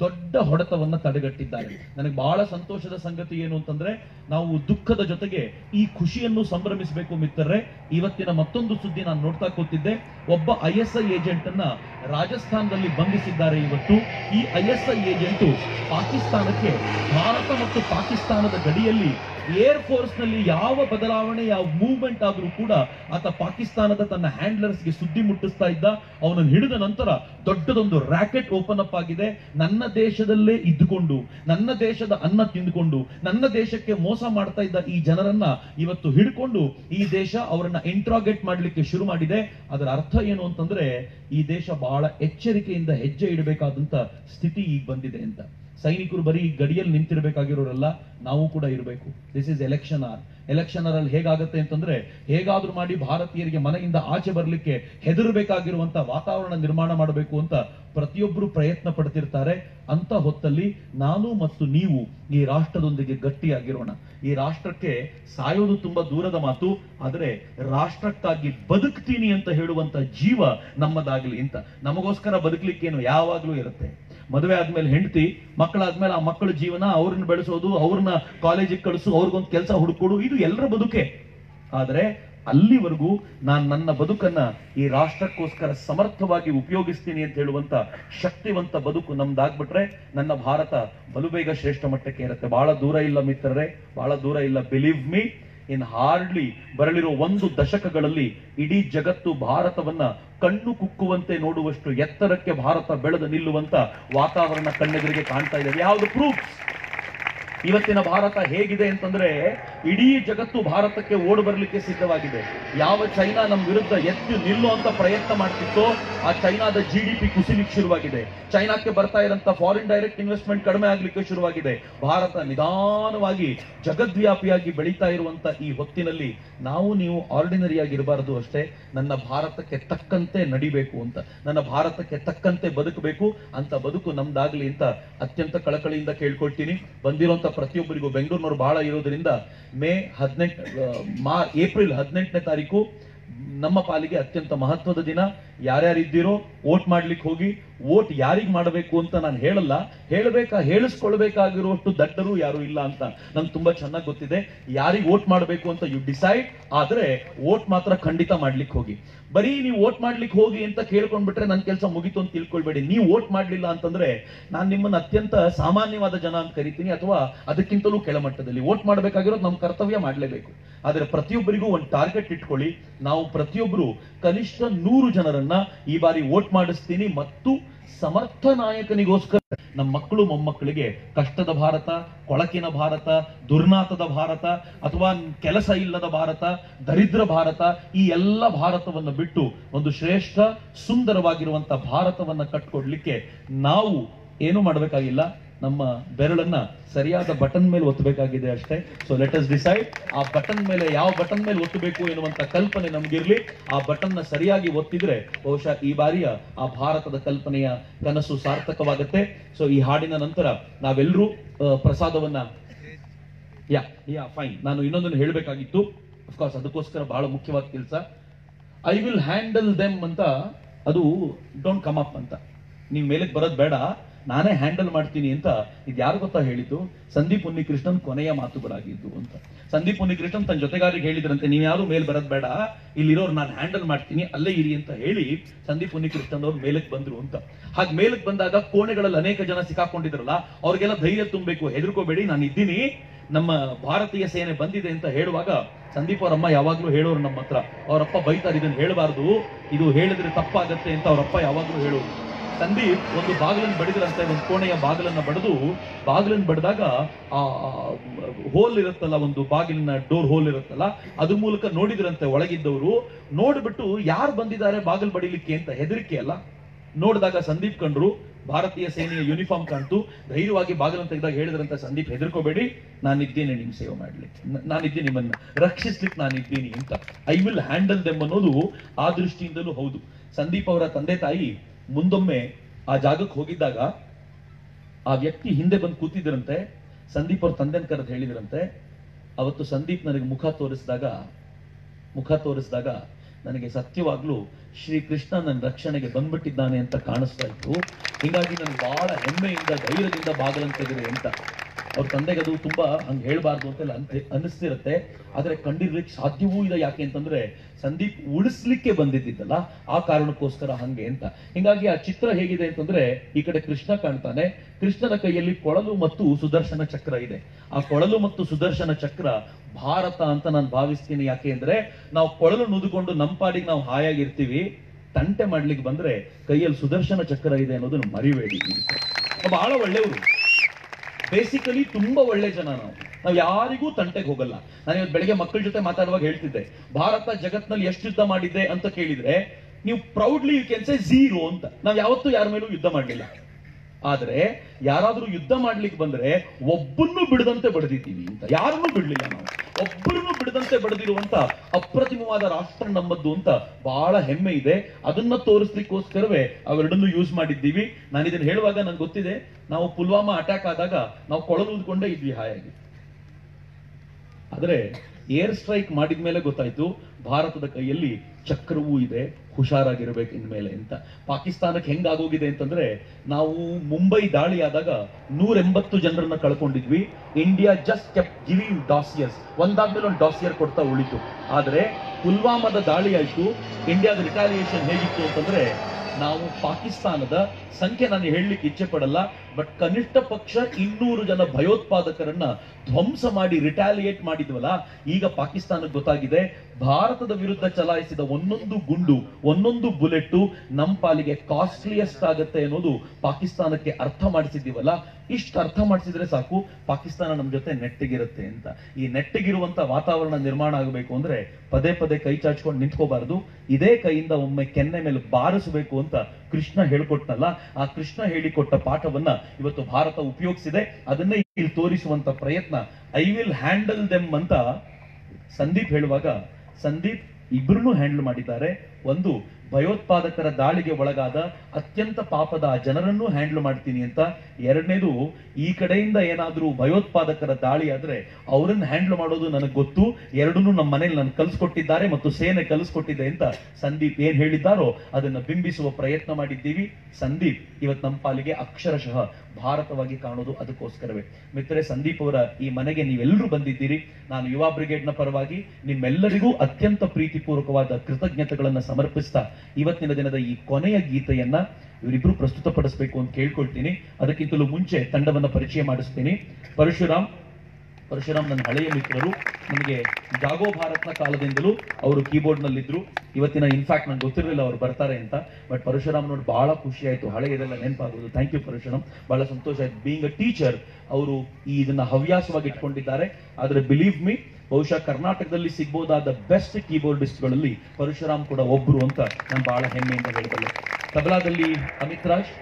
ದೊಡ್ಡ ಹೊಡೆತವನ್ನ ತಡೆಗಟ್ಟಿದ್ದಾರೆ. ನನಗೆ ಬಹಳ ಸಂತೋಷದ ಸಂಗತಿ ಏನು ಅಂತಂದ್ರೆ, ನಾವು ದುಃಖದ ಜೊತೆಗೆ ಈ ಖುಷಿಯನ್ನು ಸಂಭ್ರಮಿಸಬೇಕು ಮಿತ್ರರೇ. ಇವತ್ತಿನ ಮತ್ತೊಂದು ಸುದ್ದಿ ನಾನು ನೋಡ್ತಾ ಕೂತಿದ್ದೆ. ಒಬ್ಬ ಐ ಎಸ್ ಐ ಏಜೆಂಟ್ ಅನ್ನ ರಾಜಸ್ಥಾನದಲ್ಲಿ ಬಂಧಿಸಿದ್ದಾರೆ ಇವತ್ತು. ಈ ಐ ಎಸ್ ಐ ಏಜೆಂಟು ಪಾಕಿಸ್ತಾನಕ್ಕೆ, ಭಾರತ ಮತ್ತು ಪಾಕಿಸ್ತಾನದ ಗಡಿಯಲ್ಲಿ ಏರ್ ಫೋರ್ಸ್ನಲ್ಲಿ ಯಾವ ಬದಲಾವಣೆ, ಯಾವ ಮೂವ್ಮೆಂಟ್ ಆದ್ರೂ ಕೂಡ ಆತ ಪಾಕಿಸ್ತಾನದ ತನ್ನ ಹ್ಯಾಂಡ್ಲರ್ಸ್ಗೆ ಸುದ್ದಿ ಮುಟ್ಟಿಸ್ತಾ ಇದ್ದ. ಅವನನ್ನು ಹಿಡಿದ ನಂತರ ದೊಡ್ಡದೊಂದು ರ್ಯಾಕೆಟ್ ಓಪನ್ ಅಪ್ ಆಗಿದೆ. ನನ್ನ ದೇಶದಲ್ಲೇ ಇದ್ದುಕೊಂಡು, ನನ್ನ ದೇಶದ ಅನ್ನ ತಿಂದುಕೊಂಡು, ನನ್ನ ದೇಶಕ್ಕೆ ಮೋಸ ಮಾಡ್ತಾ ಇದ್ದ ಈ ಜನರನ್ನ ಇವತ್ತು ಹಿಡ್ಕೊಂಡು ಈ ದೇಶ ಅವರನ್ನ ಇಂಟ್ರಾಗೇಟ್ ಮಾಡ್ಲಿಕ್ಕೆ ಶುರು ಮಾಡಿದೆ. ಅದರ ಅರ್ಥ ಏನು ಅಂತಂದ್ರೆ ಈ ದೇಶ ಬಹಳ ಎಚ್ಚರಿಕೆಯಿಂದ ಹೆಜ್ಜೆ ಇಡಬೇಕಾದಂತ ಸ್ಥಿತಿ ಈಗ ಬಂದಿದೆ ಅಂತ. ಸೈನಿಕರು ಬರೀ ಗಡಿಯಲ್ಲಿ ನಿಂತಿರ್ಬೇಕಾಗಿರೋರಲ್ಲ ನಾವು ಕೂಡ ಇರಬೇಕು. This is election or election ಅಲ್ಲಿ ಹೇಗಾಗುತ್ತೆ ಅಂತಂದ್ರೆ, ಹೇಗಾದ್ರೂ ಮಾಡಿ ಭಾರತೀಯರಿಗೆ ಮನೆಯಿಂದ ಆಚೆ ಬರಲಿಕ್ಕೆ ಹೆದರಬೇಕಾಗಿರುವಂತ ವಾತಾವರಣ ನಿರ್ಮಾಣ ಮಾಡಬೇಕು ಅಂತ ಪ್ರತಿಯೊಬ್ಬರು ಪ್ರಯತ್ನ ಪಡ್ತಿರ್ತಾರೆ. ಅಂತ ಹೊತ್ತಲ್ಲಿ ನಾನು ಮತ್ತು ನೀವು ಈ ರಾಷ್ಟ್ರದೊಂದಿಗೆ ಗಟ್ಟಿಯಾಗಿರೋಣ. ಈ ರಾಷ್ಟ್ರಕ್ಕೆ ಸಾಯೋದು ತುಂಬಾ ದೂರದ ಮಾತು, ಆದರೆ ರಾಷ್ಟ್ರಕ್ಕಾಗಿ ಬದುಕ್ತೀನಿ ಅಂತ ಹೇಳುವಂತ ಜೀವ ನಮ್ಮದಾಗ್ಲಿ ಅಂತ. ನಮಗೋಸ್ಕರ ಬದುಕಲಿಕ್ಕೇನು ಯಾವಾಗ್ಲೂ ಇರುತ್ತೆ. ಮದುವೆ ಆದ್ಮೇಲೆ ಹೆಂಡತಿ, ಮಕ್ಕಳಾದ್ಮೇಲೆ ಆ ಮಕ್ಕಳ ಜೀವನ, ಅವ್ರನ್ನ ಬೆಳೆಸೋದು, ಅವ್ರನ್ನ ಕಾಲೇಜಿಗೆ ಕಳಿಸು, ಅವ್ರಿಗೊಂದು ಕೆಲಸ ಹುಡುಕೋಡು, ಇದು ಎಲ್ಲರ ಬದುಕೆ. ಆದ್ರೆ ಅಲ್ಲಿವರೆಗೂ ನಾನು ನನ್ನ ಬದುಕನ್ನ ಈ ರಾಷ್ಟ್ರಕ್ಕೋಸ್ಕರ ಸಮರ್ಥವಾಗಿ ಉಪಯೋಗಿಸ್ತೀನಿ ಅಂತ ಹೇಳುವಂತ ಶಕ್ತಿವಂತ ಬದುಕು ನಮ್ದಾಗ್ಬಿಟ್ರೆ ನನ್ನ ಭಾರತ ಬಲು ಬೇಗ ಶ್ರೇಷ್ಠ ಮಟ್ಟಕ್ಕೆ ಇರುತ್ತೆ ಬಹಳ ದೂರ ಇಲ್ಲ ಮಿತ್ರರೇ ಬಹಳ ದೂರ ಇಲ್ಲ. ಬಿಲೀವ್ ಮೀ ಇನ್ ಹಾರ್ಡ್ಲಿ ಬರಲಿರೋ ಒಂದು ದಶಕಗಳಲ್ಲಿ ಇಡೀ ಜಗತ್ತು ಭಾರತವನ್ನ ಕಣ್ಣು ಕುಕ್ಕುವಂತೆ ನೋಡುವಷ್ಟು ಎತ್ತರಕ್ಕೆ ಭಾರತ ಬೆಳೆದು ನಿಲ್ಲುವಂತ ವಾತಾವರಣ ಕಣ್ಣೆದುರಿಗೆ ಕಾಣ್ತಾ ಇದೆ. ಯಾವುದು? ಪ್ರೂಫ್ ಇವತ್ತಿನ ಭಾರತ ಹೇಗಿದೆ ಅಂತಂದ್ರೆ ಇಡೀ ಜಗತ್ತು ಭಾರತಕ್ಕೆ ಓಡ್ ಬರಲಿಕ್ಕೆ ಸಿದ್ಧವಾಗಿದೆ. ಯಾವ ಚೈನಾ ನಮ್ಮ ವಿರುದ್ಧ ಎದ್ದು ಅಂತ ಪ್ರಯತ್ನ ಮಾಡ್ತಿತ್ತೋ, ಆ ಚೈನಾದ ಜಿ ಡಿ ಪಿ ಕುಸಿಲಿಕ್ಕೆ ಶುರುವಾಗಿದೆ. ಚೈನಾಕ್ಕೆ ಬರ್ತಾ ಇರೋಂಥ ಫಾರಿನ್ ಡೈರೆಕ್ಟ್ ಇನ್ವೆಸ್ಟ್ಮೆಂಟ್ ಕಡಿಮೆ ಆಗ್ಲಿಕ್ಕೆ ಶುರುವಾಗಿದೆ. ಭಾರತ ನಿಧಾನವಾಗಿ ಜಗದ್ವ್ಯಾಪಿಯಾಗಿ ಬೆಳೀತಾ ಇರುವಂತ ಈ ಹೊತ್ತಿನಲ್ಲಿ ನಾವು ನೀವು ಆರ್ಡಿನರಿ ಆಗಿರಬಾರದು ಅಷ್ಟೇ. ನನ್ನ ಭಾರತಕ್ಕೆ ತಕ್ಕಂತೆ ನಡಿಬೇಕು ಅಂತ, ನನ್ನ ಭಾರತಕ್ಕೆ ತಕ್ಕಂತೆ ಬದುಕಬೇಕು, ಅಂತ ಬದುಕು ನಮ್ದಾಗ್ಲಿ ಅಂತ ಅತ್ಯಂತ ಕಳಕಳಿಯಿಂದ ಕೇಳ್ಕೊಳ್ತೀನಿ. ಬಂದಿರುವಂತ ಪ್ರತಿಯೊಬ್ಬರಿಗೂ ಬೆಂಗಳೂರಿನವರು ಬಹಳ ಇರೋದರಿಂದ ಮೇ ಹದಿನೆಂಟು ಮಾ, ಏಪ್ರಿಲ್ ಹದಿನೆಂಟನೇ ತಾರೀಕು ನಮ್ಮ ಪಾಲಿಗೆ ಅತ್ಯಂತ ಮಹತ್ವದ ದಿನ. ಯಾರ್ಯಾರಿದ್ದೀರೋ ವೋಟ್ ಮಾಡ್ಲಿಕ್ಕೆ ಹೋಗಿ, ವೋಟ್ ಯಾರಿಗ್ ಮಾಡಬೇಕು ಅಂತ ನಾನು ಹೇಳಲ್ಲ. ಹೇಳಬೇಕಾ ಹೇಳಿಸ್ಕೊಳ್ಬೇಕಾಗಿರುವಷ್ಟು ದಡ್ಡರು ಯಾರು ಇಲ್ಲ ಅಂತ ನಂಗೆ ತುಂಬಾ ಚೆನ್ನಾಗಿ ಗೊತ್ತಿದೆ. ಯಾರಿಗೆ ವೋಟ್ ಮಾಡಬೇಕು ಅಂತ ಯು ಡಿಸೈಡ್, ಆದ್ರೆ ವೋಟ್ ಮಾತ್ರ ಖಂಡಿತ ಮಾಡ್ಲಿಕ್ಕೆ ಹೋಗಿ. ಬರೀ ನೀವು ವೋಟ್ ಮಾಡ್ಲಿಕ್ಕೆ ಹೋಗಿ ಅಂತ ಕೇಳ್ಕೊಂಡ್ಬಿಟ್ರೆ ನನ್ನ ಕೆಲಸ ಮುಗಿತು ಅಂತ ತಿಳ್ಕೊಳ್ಬೇಡಿ. ನೀವು ವೋಟ್ ಮಾಡ್ಲಿಲ್ಲ ಅಂತಂದ್ರೆ ನಾನು ನಿಮ್ಮನ್ನು ಅತ್ಯಂತ ಸಾಮಾನ್ಯವಾದ ಜನ ಅಂತ ಕರಿತೀನಿ ಅಥವಾ ಅದಕ್ಕಿಂತಲೂ ಕೆಳಮಟ್ಟದಲ್ಲಿ. ವೋಟ್ ಮಾಡಬೇಕಾಗಿರೋದು ನಮ್ಮ ಕರ್ತವ್ಯ ಮಾಡಲೇಬೇಕು. ಆದ್ರೆ ಪ್ರತಿಯೊಬ್ಬರಿಗೂ ಒಂದು ಟಾರ್ಗೆಟ್ ಇಟ್ಕೊಳ್ಳಿ. ನಾವು ಪ್ರತಿಯೊಬ್ಬರು ಕನಿಷ್ಠ ನೂರು ಜನರನ್ನ ಅವರನ್ನ ಈ ಬಾರಿ ವೋಟ್ ಮಾಡಿಸ್ತೀನಿ ಮತ್ತು ಸಮರ್ಥ ನಾಯಕನಿಗೋಸ್ಕರ ನಮ್ಮ ಮಕ್ಕಳು ಮೊಮ್ಮಕ್ಕಳಿಗೆ ಕಷ್ಟದ ಭಾರತ, ಕೊಳಕಿನ ಭಾರತ, ದುರ್ನಾತದ ಭಾರತ ಅಥವಾ ಕೆಲಸ ಇಲ್ಲದ ಭಾರತ, ದರಿದ್ರ ಭಾರತ ಈ ಎಲ್ಲ ಭಾರತವನ್ನು ಬಿಟ್ಟು ಒಂದು ಶ್ರೇಷ್ಠ, ಸುಂದರವಾಗಿರುವಂತ ಭಾರತವನ್ನು ಕಟ್ಕೊಡ್ಲಿಕ್ಕೆ ನಾವು ಏನು ಮಾಡಬೇಕಾಗಿಲ್ಲ? ನಮ್ಮ ಬೆರಳನ್ನ ಸರಿಯಾದ ಬಟನ್ ಮೇಲೆ ಒತ್ತಬೇಕಾಗಿದೆ ಅಷ್ಟೇ. ಸೊ ಲೆಟ್ ಅಸ್ ಡಿಸೈಡ್ ಆ ಬಟನ್ ಮೇಲೆ ಯಾವ ಬಟನ್ ಮೇಲೆ ಒತ್ತಬೇಕು ಎನ್ನುವಂತ ಕಲ್ಪನೆ ನಮ್ಗಿರ್ಲಿ. ಆ ಬಟನ್ನ ಸರಿಯಾಗಿ ಒತ್ತಿದ್ರೆ ಬಹುಶಃ ಈ ಬಾರಿಯ ಆ ಭಾರತದ ಕಲ್ಪನೆಯ ಕನಸು ಸಾರ್ಥಕವಾಗುತ್ತೆ. ಸೊ ಈ ಹಾಡಿನ ನಂತರ ನಾವೆಲ್ಲರೂ ಪ್ರಸಾದವನ್ನ, ಯಾ ಯಾ ಫೈನ್ ನಾನು ಇನ್ನೊಂದನ್ನು ಹೇಳಬೇಕಾಗಿತ್ತು. ಅಫ್ಕೋರ್ಸ್ ಅದಕ್ಕೋಸ್ಕರ ಬಹಳ ಮುಖ್ಯವಾದ ಕೆಲಸ. ಐ ವಿಲ್ ಹ್ಯಾಂಡಲ್ ದೆಮ್ ಅಂತ ಅದು ಡೋಂಟ್ ಕಮ್ ಅಪ್ ಅಂತ. ನೀವು ಮೇಲಕ್ಕೆ ಬರೋದು ಬೇಡ. ನಾನೇ ಹ್ಯಾಂಡಲ್ ಮಾಡ್ತೀನಿ ಅಂತ ಇದು ಯಾರು ಗೊತ್ತಾ ಹೇಳಿದ್ದು? ಸಂದೀಪ್ ಉನ್ನಿಕೃಷ್ಣನ್ ಕೊನೆಯ ಮಾತುಗಳಾಗಿದ್ದು ಅಂತ. ಸಂದೀಪ್ ಉನ್ನಿಕೃಷ್ಣನ್ ತನ್ನ ಜೊತೆಗಾರಿಗೆ ಹೇಳಿದ್ರಂತೆ, ನೀವು ಯಾರು ಮೇಲ್ ಬರೋದ್ ಬೇಡ, ಇಲ್ಲಿರೋರು ನಾನು ಹ್ಯಾಂಡಲ್ ಮಾಡ್ತೀನಿ, ಅಲ್ಲೇ ಇರಿ ಅಂತ ಹೇಳಿ ಸಂದೀಪ್ ಉನ್ನಿಕೃಷ್ಣನ್ ಅವ್ರು ಮೇಲಕ್ಕೆ ಬಂದ್ರು ಅಂತ. ಹಾಗೆ ಮೇಲಕ್ಕೆ ಬಂದಾಗ ಕೋಣೆಗಳಲ್ಲಿ ಅನೇಕ ಜನ ಸಿಕ್ಕಾಕೊಂಡಿದ್ರಲ್ಲ, ಅವ್ರಿಗೆಲ್ಲ ಧೈರ್ಯ ತುಂಬಬೇಕು, ಹೆದರ್ಕೋಬೇಡಿ, ನಾನು ಇದ್ದೀನಿ. ನಮ್ಮ ಭಾರತೀಯ ಸೇನೆ ಬಂದಿದೆ ಅಂತ ಹೇಳುವಾಗ ಸಂದೀಪ್ ಅವರಮ್ಮ ಯಾವಾಗ್ಲೂ ಹೇಳೋರು ನಮ್ಮ ಹತ್ರ ಅವರಪ್ಪ ಬೈತಾರೆ ಇದನ್ನ ಹೇಳಬಾರ್ದು, ಇದು ಹೇಳಿದ್ರೆ ತಪ್ಪಾಗತ್ತೆ ಅಂತ ಅವರಪ್ಪ ಯಾವಾಗ್ಲೂ ಹೇಳೋರು. ಸಂದೀಪ್ ಒಂದು ಬಾಗಿಲನ್ನು ಬಡಿದ್ರಂತೆ, ಒಂದು ಕೋಣೆಯ ಬಾಗಿಲನ್ನ ಬಡಿದು ಬಾಗಿಲನ್ನು ಬಡಿದಾಗ ಆ ಹೋಲ್ ಇರುತ್ತಲ್ಲ, ಒಂದು ಬಾಗಿಲಿನ ಡೋರ್ ಹೋಲ್ ಇರುತ್ತಲ್ಲ, ಅದ್ರ ಮೂಲಕ ನೋಡಿದ್ರಂತೆ ಒಳಗಿದ್ದವರು. ನೋಡ್ಬಿಟ್ಟು ಯಾರು ಬಂದಿದ್ದಾರೆ ಬಾಗಿಲು ಬಡಿಲಿಕ್ಕೆ ಅಂತ ಹೆದರಿಕೆ ಅಲ್ಲ. ನೋಡಿದಾಗ ಸಂದೀಪ್ ಕಂಡ್ರು, ಭಾರತೀಯ ಸೇನೆಯ ಯೂನಿಫಾರ್ಮ್ ಕಾಣ್ತು. ಧೈರ್ಯವಾಗಿ ಬಾಗಿಲನ್ನು ತೆಗೆದಾಗ ಹೇಳಿದ್ರಂತ, ಸಂದೀಪ್, ಹೆದರ್ಕೋಬೇಡಿ, ನಾನಿದ್ದೇನೆ ನಿಮ್ ಸೇವೆ ಮಾಡ್ಲಿಕ್ಕೆ. ನಾನಿದ್ದೀನಿ ನಿಮ್ಮನ್ನ. ರಕ್ಷಿಸ್ಲಿಕ್ಕೆ ನಾನಿದ್ದೀನಿ ಅಂತ. ಐ ವಿಲ್ ಹ್ಯಾಂಡಲ್ ದೆಮ್ ಅನ್ನೋದು ಆ ದೃಷ್ಟಿಯಿಂದಲೂ ಹೌದು. ಸಂದೀಪ್ ಅವರ ತಂದೆ ತಾಯಿ ಮುಂದೊಮ್ಮೆ ಆ ಜಾಗಕ್ಕೆ ಹೋಗಿದ್ದಾಗ ಆ ವ್ಯಕ್ತಿ ಹಿಂದೆ ಬಂದು ಕೂತಿದ್ರಂತೆ, ಸಂದೀಪ್ ಅವ್ರ ತಂದೆನ ಕರೆದು ಹೇಳಿದ್ರಂತೆ. ಅವತ್ತು ಸಂದೀಪ್ ನನಗೆ ಮುಖ ತೋರಿಸಿದಾಗ ಮುಖ ತೋರಿಸಿದಾಗ ನನಗೆ ಸತ್ಯವಾಗ್ಲೂ ಶ್ರೀಕೃಷ್ಣ ನನ್ನ ರಕ್ಷಣೆಗೆ ಬಂದ್ಬಿಟ್ಟಿದ್ದಾನೆ ಅಂತ ಕಾಣಿಸ್ತಾ ಇತ್ತು. ಹೀಗಾಗಿ ನನಗೆ ಬಹಳ ಹೆಮ್ಮೆಯಿಂದ, ಧೈರ್ಯದಿಂದ ಬಾಗಲನ್ನು ಅಂತ. ಅವ್ರ ತಂದೆಗೆ ಅದು ತುಂಬಾ ಹಂಗೆ ಹೇಳ್ಬಾರ್ದು ಅಂತೆಲ್ಲ ಅನಿಸ್ತಿರುತ್ತೆ. ಆದ್ರೆ ಕಂಡಿರ್ಲಿಕ್ಕೆ ಸಾಧ್ಯವೂ ಇಲ್ಲ ಯಾಕೆ ಅಂತಂದ್ರೆ ಸಂದೀಪ್ ಉಳಿಸ್ಲಿಕ್ಕೆ ಬಂದಿದ್ದಿದ್ದಲ್ಲ, ಆ ಕಾರಣಕ್ಕೋಸ್ಕರ ಹಂಗೆ ಅಂತ. ಹಿಂಗಾಗಿ ಆ ಚಿತ್ರ ಹೇಗಿದೆ ಅಂತಂದ್ರೆ ಈ ಕಡೆ ಕೃಷ್ಣ ಕಾಣ್ತಾನೆ. ಕೃಷ್ಣನ ಕೈಯಲ್ಲಿ ಕೊಳಲು ಮತ್ತು ಸುದರ್ಶನ ಚಕ್ರ ಇದೆ. ಆ ಕೊಳಲು ಮತ್ತು ಸುದರ್ಶನ ಚಕ್ರ ಭಾರತ ಅಂತ ನಾನು ಭಾವಿಸ್ತೀನಿ ಯಾಕೆ ಅಂದ್ರೆ ನಾವು ಕೊಳಲು ನುದುಕೊಂಡು ನಮ್ಮ ಪಾಡಿಗೆ ನಾವು ಹಾಯಾಗಿರ್ತೀವಿ, ತಂಟೆ ಮಾಡ್ಲಿಕ್ಕೆ ಬಂದ್ರೆ ಕೈಯಲ್ಲಿ ಸುದರ್ಶನ ಚಕ್ರ ಇದೆ ಅನ್ನೋದನ್ನ ಮರಿಬೇಡಿ. ಬಹಳ ಒಳ್ಳೆಯವರು. ಬೇಸಿಕಲಿ ತುಂಬಾ ಒಳ್ಳೆ ಜನ ನಾವು. ನಾವು ಯಾರಿಗೂ ತಂಟೆಗೆ ಹೋಗಲ್ಲ. ನಾನು ಇವತ್ತು ಬೆಳಗ್ಗೆ ಮಕ್ಕಳ ಜೊತೆ ಮಾತಾಡುವಾಗ ಹೇಳ್ತಿದ್ದೆ, ಭಾರತ ಜಗತ್ನಲ್ಲಿ ಎಷ್ಟು ಯುದ್ಧ ಮಾಡಿದ್ದೆ? ಅಂತ ಕೇಳಿದ್ರೆ, ನೀವು proudly you can say zero ಅಂತ. ನಾವು ಯಾವತ್ತೂ ಯಾರ ಮೇಲೂ ಯುದ್ಧ ಮಾಡಲಿಲ್ಲ. ಆದ್ರೆ ಯಾರಾದ್ರೂ ಯುದ್ಧ ಮಾಡ್ಲಿಕ್ಕೆ ಬಂದ್ರೆ ಒಬ್ಬನ್ನು ಬಿಡದಂತೆ ಬಡಿದಿದ್ದೀವಿ ಅಂತ. ಯಾರನ್ನೂ ಬಿಡ್ಲಿಲ್ಲ ನಾವು. ಒಬ್ಬರನ್ನು ಬಿಡದಂತೆ ಬೆಳೆದಿರುವಂತ ಅಪ್ರತಿಮವಾದ ರಾಷ್ಟ್ರ ನಮ್ಮದ್ದು ಅಂತ ಬಹಳ ಹೆಮ್ಮೆ ಇದೆ. ಅದನ್ನ ತೋರಿಸ್ಲಿಕ್ಕೋಸ್ಕರವೇ ಅವೆರಡನ್ನು ಯೂಸ್ ಮಾಡಿದ್ದೀವಿ. ನಾನು ಇದನ್ನ ಹೇಳುವಾಗ ನನ್ಗೆ ಗೊತ್ತಿದೆ, ನಾವು ಪುಲ್ವಾಮಾ ಅಟ್ಯಾಕ್ ಆದಾಗ ನಾವು ಕೊಳಲು ಊದ್ಕೊಂಡೇ ಇದ್ವಿ ಹಾಯಾಗಿ. ಆದರೆ ಏರ್ ಸ್ಟ್ರೈಕ್ ಮಾಡಿದ ಮೇಲೆ ಗೊತ್ತಾಯ್ತು, ಭಾರತದ ಕೈಯಲ್ಲಿ ಚಕ್ರವೂ ಇದೆ. ಹುಷಾರಾಗಿರ್ಬೇಕು ಇನ್ಮೇಲೆ ಅಂತ. ಪಾಕಿಸ್ತಾನಕ್ಕೆ ಹೆಂಗಾಗೋಗಿದೆ ಅಂತಂದ್ರೆ ನಾವು ಮುಂಬೈ ದಾಳಿ ಆದಾಗ ನೂರ ಎಂಬತ್ತು ಜನರನ್ನ ಕಳ್ಕೊಂಡಿದ್ವಿ. India just kept giving dossiers ಒಂದಾದ್ಮೇಲೆ ಒಂದು ಡಾಸಿಯರ್ ಕೊಡ್ತಾ ಉಳಿತು. ಆದ್ರೆ ಪುಲ್ವಾಮಾದ ದಾಳಿ ಆಯ್ತು. ಇಂಡಿಯಾದ ರಿಟಾಲಿಯೇಷನ್ ಹೇಗಿತ್ತು ಅಂತಂದ್ರೆ ನಾವು ಪಾಕಿಸ್ತಾನದ ಸಂಖ್ಯೆ ನಾನು ಹೇಳಲಿಕ್ಕೆ ಇಚ್ಛೆ ಪಡಲ್ಲ. ಬಟ್ ಕನಿಷ್ಠ ಪಕ್ಷ ಇನ್ನೂರು ಜನ ಭಯೋತ್ಪಾದಕರನ್ನ ಧ್ವಂಸ ಮಾಡಿ ರಿಟಾಲಿಯೇಟ್ ಮಾಡಿದ್ವಲ್ಲ, ಈಗ ಪಾಕಿಸ್ತಾನಕ್ಕೆ ಗೊತ್ತಾಗಿದೆ, ಭಾರತದ ವಿರುದ್ಧ ಚಲಾಯಿಸಿದ ಒಂದೊಂದು ಗುಂಡು, ಒಂದೊಂದು ಬುಲೆಟ್ ನಮ್ಮ ಪಾಲಿಗೆ ಕಾಸ್ಟ್ಲಿಯಸ್ಟ್ ಆಗುತ್ತೆ ಅನ್ನೋದು ಪಾಕಿಸ್ತಾನಕ್ಕೆ ಅರ್ಥ ಮಾಡಿಸಿದ್ದೀವಲ್ಲ. ಇಷ್ಟು ಅರ್ಥ ಮಾಡಿಸಿದ್ರೆ ಸಾಕು, ಪಾಕಿಸ್ತಾನ ನಮ್ಮ ಜೊತೆ ನೆಟ್ಟಿಗಿರುತ್ತೆ ಅಂತ. ಈ ನೆಟ್ಟಿಗಿರುವಂತ ವಾತಾವರಣ ನಿರ್ಮಾಣ ಆಗಬೇಕು ಅಂದ್ರೆ ಪದೇ ಪದೇ ಕೈ ಚಾಚ್ಕೊಂಡು ನಿಂತ್ಕೋಬಾರದು. ಇದೇ ಕೈಯಿಂದ ಒಮ್ಮೆ ಕೆನ್ನೆ ಮೇಲೆ ಬಾರಿಸಬೇಕು ಅಂತ ಕೃಷ್ಣ ಹೇಳ್ಕೊಟ್ನಲ್ಲ. ಆ ಕೃಷ್ಣ ಹೇಳಿಕೊಟ್ಟ ಪಾಠವನ್ನ ಇವತ್ತು ಭಾರತ ಉಪಯೋಗಿಸಿದೆ. ಅದನ್ನ ಇಲ್ಲಿ ತೋರಿಸುವಂತ ಪ್ರಯತ್ನ. ಐ ವಿಲ್ ಹ್ಯಾಂಡಲ್ ದೆಮ್ ಅಂತ ಸಂದೀಪ್ ಹೇಳುವಾಗ, ಸಂದೀಪ್ ಇಬ್ಬರನ್ನೂ ಹ್ಯಾಂಡಲ್ ಮಾಡಿದ್ದಾರೆ. ಒಂದು ಭಯೋತ್ಪಾದಕರ ದಾಳಿಗೆ ಒಳಗಾದ ಅತ್ಯಂತ ಪಾಪದ ಜನರನ್ನು ಹ್ಯಾಂಡಲ್ ಮಾಡ್ತೀನಿ ಅಂತ ಎರಡನೇದು, ಈ ಕಡೆಯಿಂದ ಏನಾದರೂ ಭಯೋತ್ಪಾದಕರ ದಾಳಿ ಆದ್ರೆ ಅವರನ್ನು ಹ್ಯಾಂಡಲ್ ಮಾಡೋದು ನನಗೆ ಗೊತ್ತು. ಎರಡನ್ನೂ ನಮ್ಮ ಮನೇಲಿ ನಾನು ಕಲಿಸ್ಕೊಟ್ಟಿದ್ದಾರೆ ಮತ್ತು ಸೇನೆ ಕಲಿಸ್ಕೊಟ್ಟಿದೆ ಅಂತ ಸಂದೀಪ್ ಏನ್ ಹೇಳಿದ್ದಾರೋ ಅದನ್ನ ಬಿಂಬಿಸುವ ಪ್ರಯತ್ನ ಮಾಡಿದ್ದೀವಿ. ಸಂದೀಪ್ ಇವತ್ತು ನಮ್ಮ ಪಾಲಿಗೆ ಅಕ್ಷರಶಃ ಭಾರತವಾಗಿ ಕಾಣೋದು ಅದಕ್ಕೋಸ್ಕರವೇ. ಮಿತ್ರೆ ಸಂದೀಪ್ ಅವರ ಈ ಮನೆಗೆ ನೀವೆಲ್ಲರೂ ಬಂದಿದ್ದೀರಿ. ನಾನು ಯುವ ಬ್ರಿಗೇಡ್ನ ಪರವಾಗಿ ನಿಮ್ಮೆಲ್ಲರಿಗೂ ಅತ್ಯಂತ ಪ್ರೀತಿಪೂರ್ವಕವಾದ ಕೃತಜ್ಞತೆಗಳನ್ನು ಸಮರ್ಪಿಸ್ತಾ ಇವತ್ತಿನ ದಿನದ ಈ ಕೊನೆಯ ಗೀತೆಯನ್ನ ಇವರಿಬ್ರು ಪ್ರಸ್ತುತಪಡಿಸಬೇಕು ಅಂತ ಕೇಳ್ಕೊಳ್ತೀನಿ. ಅದಕ್ಕಿಂತಲೂ ಮುಂಚೆ ತಂಡವನ್ನ ಪರಿಚಯ ಮಾಡಿಸ್ತೀನಿ. ಪರಶುರಾಮ್ ಪರಶುರಾಮ್ ನನ್ನ ಹಳೆಯ ಮಿತ್ರರು. ನನಗೆ ಜಾಗೋ ಭಾರತ್ನ ಕಾಲದಿಂದಲೂ ಅವರು ಕೀಬೋರ್ಡ್ನಲ್ಲಿದ್ದರು ಇವತ್ತಿನ ಇನ್ಫ್ಯಾಕ್ಟ್ ನಂಗೆ ಗೊತ್ತಿರಲಿಲ್ಲ ಅವ್ರು ಬರ್ತಾರೆ ಅಂತ. ಬಟ್ ಪರಶುರಾಮ್ ನೋಡಿ ಬಹಳ ಖುಷಿ ಆಯಿತು. ಹಳೆಯದೆಲ್ಲ ನೆನಪಾಗೋದು. Thank you Parashuram. ಬಹಳ ಸಂತೋಷ ಆಯ್ತು. ಬೀಯಿಂಗ್ ಅ ಟೀಚರ್ ಅವರು ಈ ಇದನ್ನ ಹವ್ಯಾಸವಾಗಿ ಇಟ್ಕೊಂಡಿದ್ದಾರೆ. ಆದರೆ ಬಿಲೀವ್ ಮೀ ಬಹುಶಃ ಕರ್ನಾಟಕದಲ್ಲಿ ಸಿಗ್ಬೋದಾದ ಬೆಸ್ಟ್ ಕೀಬೋರ್ಡಿಸ್ಟ್ಗಳಲ್ಲಿ ಪರಶುರಾಮ್ ಕೂಡ ಒಬ್ರು ಅಂತ ನಾನು ಬಹಳ ಹೆಮ್ಮೆಯಿಂದ ಹೇಳಬಲ್ಲೆ ತಬಲಾದಲ್ಲಿ ಅಮಿತ್ ರಾಜ್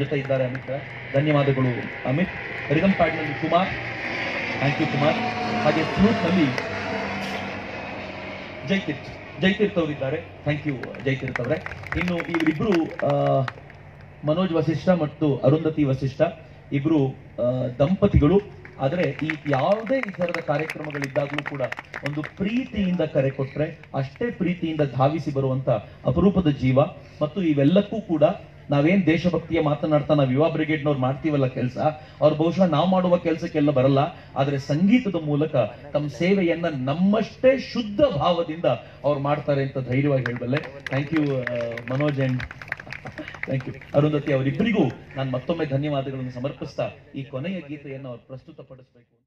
ಜೊತೆ ಇದ್ದಾರೆ ಅಮಿತ್ ರಾಜ್. ಧನ್ಯವಾದಗಳು, ಅಮಿತ್. ರಿದಮ್ ಪ್ಯಾಡ್ನಲ್ಲಿ ಕುಮಾರ್. Thank you Kumar. ಹಾಗೆ ಫ್ಲೂಟ್ನಲ್ಲಿ ಜೈತೀರ್ಥ ಜೈತೀರ್ಥ ಅವರಿದ್ದಾರೆ ಥ್ಯಾಂಕ್ ಯು ಜೈತೀರ್ಥ ಅವರೇ. ಇನ್ನು ಇವರಿಬ್ರು ಮನೋಜ್ ವಸಿಷ್ಠ ಮತ್ತು ಅರುಂಧತಿ ವಸಿಷ್ಠ. ಇಬ್ರು ದಂಪತಿಗಳು. ಆದರೆ ಈ ಯಾವುದೇ ಈ ತರದ ಕಾರ್ಯಕ್ರಮಗಳಿದ್ದಾಗಲೂ ಕೂಡ ಒಂದು ಪ್ರೀತಿಯಿಂದ ಕರೆ ಕೊಟ್ರೆ, ಅಷ್ಟೇ ಪ್ರೀತಿಯಿಂದ ಧಾವಿಸಿ ಬರುವಂತ ಅಪರೂಪದ ಜೀವ. ಮತ್ತು ಇವೆಲ್ಲಕ್ಕೂ ಕೂಡ ನಾವೇನ್ ದೇಶಭಕ್ತಿಯ ಮಾತನಾಡ್ತಾ ನಾವು ಯುವ ಬ್ರಿಗೇಡ್ನವ್ರು ಮಾಡ್ತೀವಲ್ಲ ಕೆಲಸ, ಅವ್ರು ಬಹುಶಃ ನಾವು ಮಾಡುವ ಕೆಲಸಕ್ಕೆಲ್ಲ ಬರಲ್ಲ. ಆದ್ರೆ ಸಂಗೀತದ ಮೂಲಕ ತಮ್ಮ ಸೇವೆಯನ್ನ ನಮ್ಮಷ್ಟೇ ಶುದ್ಧ ಭಾವದಿಂದ ಅವ್ರು ಮಾಡ್ತಾರೆ ಅಂತ ಧೈರ್ಯವಾಗಿ ಹೇಳಬಲ್ಲೆ. Thank you Manoj and thank you Arundhati ಅವರಿಬ್ಬರಿಗೂ ನಾನು ಮತ್ತೊಮ್ಮೆ ಧನ್ಯವಾದಗಳನ್ನು ಸಮರ್ಪಿಸ್ತಾ ಈ ಕೊನೆಯ ಗೀತೆಯನ್ನು ಅವರು ಪ್ರಸ್ತುತಪಡಿಸಬೇಕು.